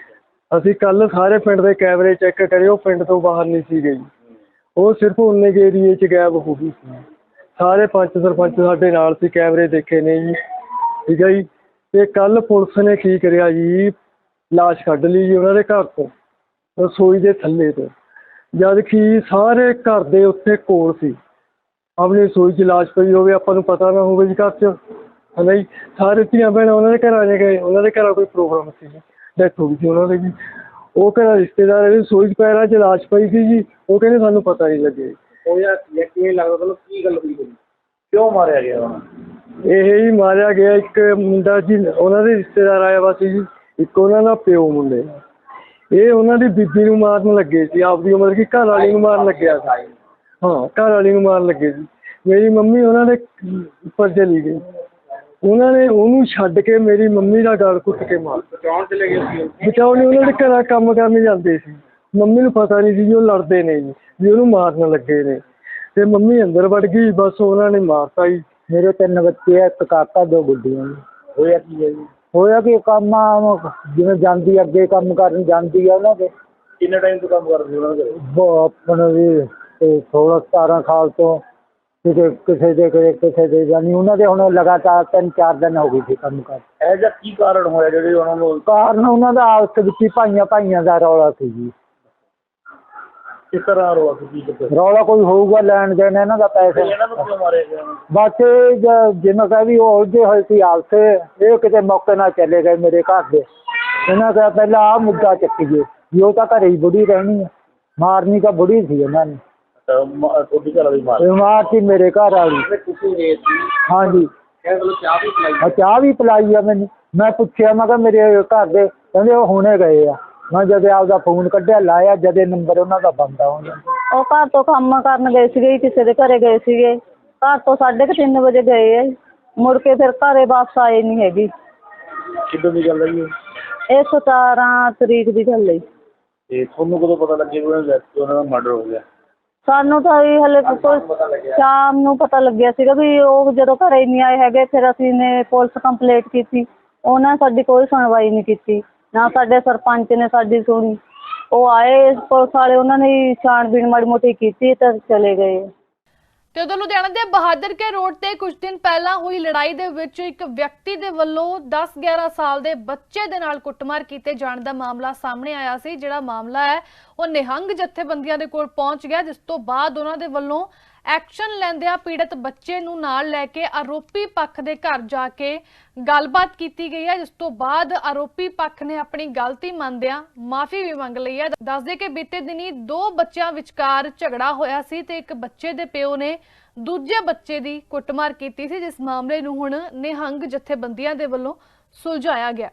ਅਸੀਂ ਕੱਲ ਸਾਰੇ ਪਿੰਡ ਦੇ ਕੈਮਰੇ ਚੈੱਕ ਕਰੇ, ਉਹ ਪਿੰਡ ਤੋਂ ਬਾਹਰ ਨਹੀਂ ਸੀ ਗਈ ਉਹ ਸਿਰਫ ਉਨੇ ਕੇ ਏਰੀਏ 'ਚ ਗਾਇਬ ਹੋ ਗਈ ਸੀ। ਸਾਰੇ ਪੰਚ ਸਰਪੰਚ ਸਾਡੇ ਨਾਲ ਸੀ, ਕੈਮਰੇ ਦੇਖੇ ਨੇ ਜੀ। ਠੀਕ ਹੈ ਜੀ। ਤੇ ਕੱਲ ਪੁਲਿਸ ਨੇ ਕੀ ਕਰਿਆ ਜੀ? ਲਾਸ਼ ਕੱਢ ਲਈ ਜੀ ਉਹਨਾਂ ਦੇ ਘਰ ਤੋਂ, ਰਸੋਈ ਦੇ ਥੱਲੇ ਤੋਂ। ਜਦ ਕਿ ਸਾਰੇ ਘਰ ਦੇ ਉੱਤੇ ਕੋਲ ਸੀ। ਆਪਣੀ ਰਸੋਈ 'ਚ ਲਾਸ਼ ਪਈ ਹੋਵੇ, ਆਪਾਂ ਨੂੰ ਪਤਾ ਨਾ ਹੋਵੇ ਜੀ ਘਰ 'ਚ। ਹਨਾ ਜੀ। ਸਾਰੇ ਧੀਆਂ ਭੈਣਾਂ ਉਹਨਾਂ ਦੇ ਘਰਾਂ 'ਚ ਗਏ, ਉਹਨਾਂ ਦੇ ਘਰਾਂ ਕੋਈ ਪ੍ਰੋਗਰਾਮ ਸੀ ਡੈਥ ਹੋ ਗਈ ਸੀ ਉਹਨਾਂ ਦੀ ਜੀ ਉਹ ਘਰਾਂ ਰਿਸ਼ਤੇਦਾਰ ਦੇ ਰਸੋਈ 'ਚ ਪੈਰਾਂ 'ਚ ਲਾਸ਼ ਪਈ ਸੀ ਜੀ ਉਹ ਕਹਿੰਦੇ ਸਾਨੂੰ ਪਤਾ ਨਹੀਂ ਲੱਗੇ ਹੋਇਆ ਕੀ ਹੈ? ਕਿਵੇਂ ਲੱਗਦਾ ਤੁਹਾਨੂੰ ਕੀ ਗੱਲ ਹੋਈ ਹੋਈ ਕਿਉਂ ਮਾਰਿਆ ਗਿਆ ਉਹਨਾਂ ਨੂੰ? ਇਹ ਹੀ ਮਾਰਿਆ ਗਿਆ ਇੱਕ ਮੁੰਡਾ ਜੀ ਉਹਨਾਂ ਦੇ ਰਿਸ਼ਤੇਦਾਰ ਆਇਆ ਵਾ ਸੀ ਜੀ ਇੱਕ ਉਹਨਾਂ ਦਾ ਪਿਓ ਮੁੰਡੇ ਦਾ। ਇਹ ਉਹਨਾਂ ਦੀ ਬੀਬੀ ਨੂੰ ਮਾਰਨ ਲੱਗੇ ਸੀ ਆਪਦੀ ਉਮਰ ਕੀ ਘਰ ਵਾਲੀ ਨੂੰ ਮਾਰਨ ਲੱਗਿਆ ਸੀ ਹਾਂ ਘਰ ਵਾਲੀ ਨੂੰ ਮਾਰਨ ਲੱਗੇ ਸੀ ਮੇਰੀ ਮੰਮੀ ਉਹਨਾਂ ਦੇ ਉੱਪਰ ਚਲੀ ਗਈ ਉਹਨਾਂ ਨੇ ਉਹਨੂੰ ਛੱਡ ਕੇ ਮੇਰੀ ਮੰਮੀ ਦਾ ਗਲ ਘੁੱਟ ਕੇ ਮਾਰ ਬਚਾਉਣ ਚਲੇ ਗਏ ਸੀ ਉਹਨਾਂ ਦੇ ਘਰਾਂ ਕੰਮ ਕਰਨ ਜਾਂਦੇ ਸੀ। ਮੰਮੀ ਨੂੰ ਪਤਾ ਨਹੀਂ ਸੀ ਜੀ ਉਹ ਲੜਦੇ ਨੇ ਜੀ ਵੀ ਉਹਨੂੰ ਮਾਰਨ ਲੱਗੇ ਨੇ। ਤੇ ਮੰਮੀ ਅੰਦਰ ਵੜ ਗਈ ਬਸ ਉਹਨਾਂ ਨੇ ਮਾਰਤਾ ਜੀ। ਮੇਰੇ ਤਿੰਨ ਬੱਚੇ ਆ ਇੱਕ ਕਾਕਾ ਦੋ ਗੁੱਡੀਆਂ ਜੀ। ਹੋਇਆ ਕੀ ਹੈ ਜੀ? ਹੋਇਆ ਕਿ ਕੰਮ ਆ, ਜਿਵੇਂ ਜਾਂਦੀ ਅੱਗੇ ਕੰਮ ਕਰਨ ਜਾਂਦੀ ਆ ਉਹਨਾਂ ਦੇ। ਕਿੰਨੇ ਟਾਈਮ ਤੋਂ ਕੰਮ ਕਰਦੇ ਸੀ ਉਹਨਾਂ ਦੇ? ਉਹ ਆਪਣਾ ਵੀ 16 17 ਸਾਲ ਤੋਂ ਕਿਤੇ ਕਿਸੇ ਦੇ ਕਿਤੇ ਕਿਸੇ ਦੇ ਜਾਨੀ ਉਹਨਾਂ ਦੇ ਹੁਣ ਲਗਾਤਾਰ ਤਿੰਨ ਚਾਰ ਦਿਨ ਹੋ ਗਏ ਸੀ ਕੰਮ ਕਰ। ਇਹ ਜਿਹਾ ਕੀ ਕਾਰਨ ਹੋਇਆ ਜਿਹੜੇ ਉਹਨਾਂ ਨੂੰ ਕਾਰਨ ਉਹਨਾਂ ਦਾ ਆਪਸ ਵਿੱਚ ਹੀ ਭਾਈਆਂ ਭਾਈਆਂ ਦਾ ਰੌਲਾ ਸੀ ਜੀ। ਕਿਸ ਤਰ੍ਹਾਂ ਕੀ ਰੌਲਾ ਕੋਈ ਹੋਊਗਾ ਲੈਣ ਦੇਣ ਇਹਨਾਂ ਦਾ ਪੈਸੇ। ਇਹਨਾਂ ਨੂੰ ਕਿਉਂ ਮਾਰਿਆ ਗਿਆ ਬਸ ਇਹ ਜ- ਜਿਵੇਂ ਕਹੇ ਵੀ ਉਹ ਉਲਝੇ ਹੋਏ ਸੀ ਆਪਸੇ ਇਹ ਕਿਤੇ ਮੌਕੇ ਨਾਲ ਚਲੇ ਗਏ ਮੇਰੇ ਘਰ ਦੇ। ਇਹਨਾਂ ਕਿਹਾ ਪਹਿਲਾਂ ਆਹ ਮੁੱਦਾ ਚੱਕੀਏ ਵੀ ਉਹ ਤਾਂ ਘਰੇ ਹੀ ਬੁੜੀ ਰਹਿਣੀ ਹੈ ਮਾਰਨੀ ਤਾਂ ਬੁੜੀ ਸੀ ਇਹਨਾਂ ਨੇ। ਤਾਂ ਮ- ਤੁਹਾਡੀ ਘਰ ਵਾਲੀ ਮਾਰ ਇਹ ਮਾਰਤੀ ਮੇਰੇ ਘਰ ਵਾਲੀ। ਤੁਸੀਂ ਹਾਂਜੀ। ਇਹ ਚਾਹ ਵੀ ਪਿਲਾਈ ਆ। ਚਾਹ ਵੀ ਪਿਲਾਈ ਆ ਮੈਨੂੰ। ਮੈਂ ਪੁੱਛਿਆ ਮੈਂ ਕਿਹਾ ਮੇਰੇ ਘਰ ਦੇ ਕਹਿੰਦੇ ਉਹ ਹੁਣੇ ਗਏ ਆ। ਮੈਂ ਜਦ ਆਪਦਾ ਫੋਨ ਕੱਢਿਆ ਲਾਇਆ ਜਦੇ ਨੰਬਰ ਉਹਨਾਂ ਦਾ ਬੰਦ ਆ ਉਹਨਾਂ ਉਹ ਘਰ ਤੋਂ ਕੰਮ ਕਰਨ ਗਏ ਸੀਗੇ ਜੀ, ਕਿਸੇ ਦੇ ਘਰੇ ਗਏ ਸੀਗੇ। ਘਰ ਤੋਂ 3:30 ਵਜੇ ਗਏ ਆ ਜੀ। ਮੁੜ ਕੇ ਫਿਰ ਘਰੇ ਵਾਪਸ ਆਏ ਨਹੀਂ ਹੈਗੀ। ਕਿੱਦਾਂ ਦੀ ਗੱਲ ਹੈ ਜੀ ਇਹ 17 ਤਰੀਕ ਦੀ ਗੱਲ ਹੈ ਜੀ। ਤੇ ਤੁਹਾਨੂੰ ਕਦੋਂ ਪਤਾ ਲੱਗਿਆ ਕਿ ਉਹਨਾਂ ਦਾ death- ਉਹਨਾਂ ਦਾ ਮਰਡਰ ਹੋ ਗਿਆ? ਸਾਨੂੰ ਤਾਂ ਇਹ ਹਲੇ ਕੋਈ ਸ਼ਾਮ ਨੂੰ ਪਤਾ ਲੱਗਿਆ ਸੀਗਾ ਵੀ ਉਹ ਜਦੋਂ ਘਰੇ ਨਹੀਂ ਆਏ ਹੈਗੇ ਫਿਰ ਅਸੀਂ ਨੇ ਪੁਲਿਸ ਕੰਪਲੇਂਟ ਕੀਤੀ। ਉਹਨਾਂ ਸਾਡੀ ਕੋਈ ਸੁਣਵਾਈ ਨਹੀਂ ਕੀਤੀ। ਨਾ ਸਾਡੇ ਸਰਪੰਚ ਨੇ ਸਾਡੀ ਸੁਣੀ। ਉਹ ਆਏ ਪੁਲਿਸ ਵਾਲੇ ਉਹਨਾਂ ਨੇ ਹੀ ਛਾਣਬੀਣ ਮਾੜੀ ਮੋਟੀ ਕੀਤੀ ਤਾਂ ਚਲੇ ਗਏ। ਤੇ ਉਧਰ ਲੁਧਿਆਣਾ ਦੇ ਬਹਾਦਰ ਕੇ ਰੋਡ ਤੇ ਕੁਝ ਦਿਨ ਪਹਿਲਾਂ ਹੋਈ ਲੜਾਈ ਦੇ ਵਿੱਚ ਇੱਕ ਵਿਅਕਤੀ ਦੇ ਵੱਲੋਂ 10-11 ਸਾਲ ਦੇ ਬੱਚੇ ਦੇ ਨਾਲ ਕੁੱਟਮਾਰ ਕੀਤੇ ਜਾਣ ਦਾ ਮਾਮਲਾ ਸਾਹਮਣੇ ਆਇਆ ਸੀ। ਜਿਹੜਾ ਮਾਮਲਾ ਹੈ, ਉਹ ਨਿਹੰਗ ਜਥੇਬੰਦੀਆਂ ਦੇ ਕੋਲ ਪਹੁੰਚ ਗਿਆ, ਜਿਸ ਤੋਂ ਬਾਅਦ ਉਹਨਾਂ ਦੇ ਵੱਲੋਂ ਐਕਸ਼ਨ ਲੈਂਦਿਆਂ ਪੀੜਤ ਬੱਚੇ ਨੂੰ ਨਾਲ ਲੈ ਕੇ ਆਰੋਪੀ ਪੱਖ ਦੇ ਘਰ ਜਾ ਕੇ ਗੱਲਬਾਤ ਕੀਤੀ ਗਈ ਹੈ ਜਿਸ ਤੋਂ ਬਾਅਦ ਆਰੋਪੀ ਪੱਖ ਨੇ ਆਪਣੀ ਗਲਤੀ ਮੰਨਦਿਆਂ ਮਾਫੀ ਵੀ ਮੰਗ ਲਈ ਹੈ। ਦੱਸਦੇ ਕਿ ਬੀਤੇ ਦਿਨੀ ਦੋ ਬੱਚਿਆਂ ਵਿਚਕਾਰ ਝਗੜਾ ਹੋਇਆ ਸੀ ਤੇ ਇੱਕ ਬੱਚੇ ਦੇ ਪਿਓ ਨੇ ਦੂਜੇ ਬੱਚੇ ਦੀ ਕੁੱਟਮਾਰ ਕੀਤੀ ਸੀ ਜਿਸ ਮਾਮਲੇ ਨੂੰ ਹੁਣ ਨਿਹੰਗ ਜਥੇਬੰਦੀਆਂ ਦੇ ਵੱਲੋਂ ਸੁਲਝਾਇਆ ਗਿਆ।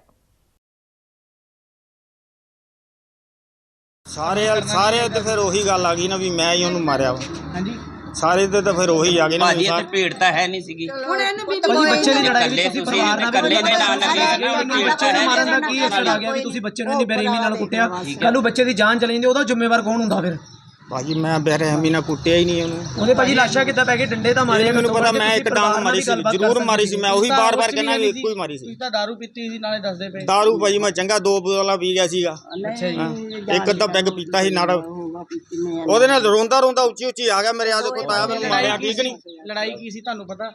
ਸਾਰੇ ਸਾਰੇ ਤੇ ਫਿਰ ਉਹੀ ਗੱਲ ਆ ਗਈ ਨਾ ਵੀ ਮੈਂ ਹੀ ਉਹਨੂੰ ਮਾਰਿਆ ਹਾਂਜੀ। ਸਾਰੇ ਤੇ ਤਾਂ ਫਿਰ ਉਹੀ ਆ ਗਏ ਨਾ ਭਾਜੀ ਇੱਥੇ ਭੀੜ ਤਾਂ ਹੈ ਨਹੀਂ ਸੀਗੀ। ਹੁਣ ਇਹਨੂੰ ਵੀ ਭਾਜੀ ਬੱਚੇ ਦੀ ਲੜਾਈ ਵਿੱਚ ਤੁਸੀਂ ਇਕੱਲੇ ਦੇ ਨਾਲ ਲੱਗੇ ਸੀ ਨਾ ਭੀੜ ਚ ਹੈ। ਮਾਰਨ ਦਾ ਕੀ ਅਸਰ ਆ ਗਿਆ ਵੀ ਤੁਸੀਂ ਬੱਚੇ ਨੂੰ ਇੰਨੀ ਬੇਰਹਿਮੀ ਨਾਲ ਕੁੱਟਿਆ ਕੱਲ ਨੂੰ ਬੱਚੇ ਦੀ ਜਾਨ ਚਲੀ ਜਾਂਦੀ ਉਹਦਾ ਜ਼ਿੰਮੇਵਾਰ ਕੌਣ ਹੁੰਦਾ ਫਿਰ? ਭਾਜੀ ਮੈਂ ਬੇਰਹਿਮੀ ਨਾਲ ਕੁੱਟਿਆ ਹੀ ਨਹੀਂ ਉਹਨੂੰ। ਉਹਦੇ ਭਾਜੀ ਲਾਸ਼ਾਂ ਕਿੱਦਾਂ ਪੈ ਗਏ ਡੰਡੇ ਤਾਂ ਮਾਰੇ ਇਹ ਮੈਨੂੰ ਪਤਾ ਮੈਂ ਇੱਕ ਡਾਂਗ ਮਾਰੀ ਸੀ ਜ਼ਰੂਰ ਮਾਰੀ ਸੀ ਮੈਂ ਉਹੀ ਬਾਰ-ਬਾਰ ਕਹਿੰਦਾ ਵੀ ਇੱਕੋ ਹੀ ਮਾਰੀ ਸੀ। ਤੁਸੀਂ ਤਾਂ ਦਾਰੂ ਪੀਤੀ ਸੀ ਨਾਲੇ ਦੱਸਦੇ ਪਏ। ਦਾਰੂ ਭਾਜੀ ਮੈਂ ਚੰਗਾ ਦੋ ਬੋਤਲਾਂ ਪੀ ਗਿਆ ਸੀਗਾ। ਅੱਛਾ ਜੀ। ਹਾਂ, ਇੱਕ ਅੱਧਾ ਪੈਗ ਪੀਤਾ ਸੀ ਨਾਲ ਉਹਦੇ ਨਾਲ ਰੋਂਦਾ ਰੋਂਦਾ ਉੱਚੀ ਉੱਚੀ ਆ ਗਿਆ ਮੇਰੇ ਆਦੇ ਕੋਲ ਆਇਆ ਮੈਨੂੰ ਮਾਰਿਆ ਠੀਕ ਨਹੀਂ ਲੜਾਈ ਕੀ ਸੀ ਤੁਹਾਨੂੰ ਪਤਾ?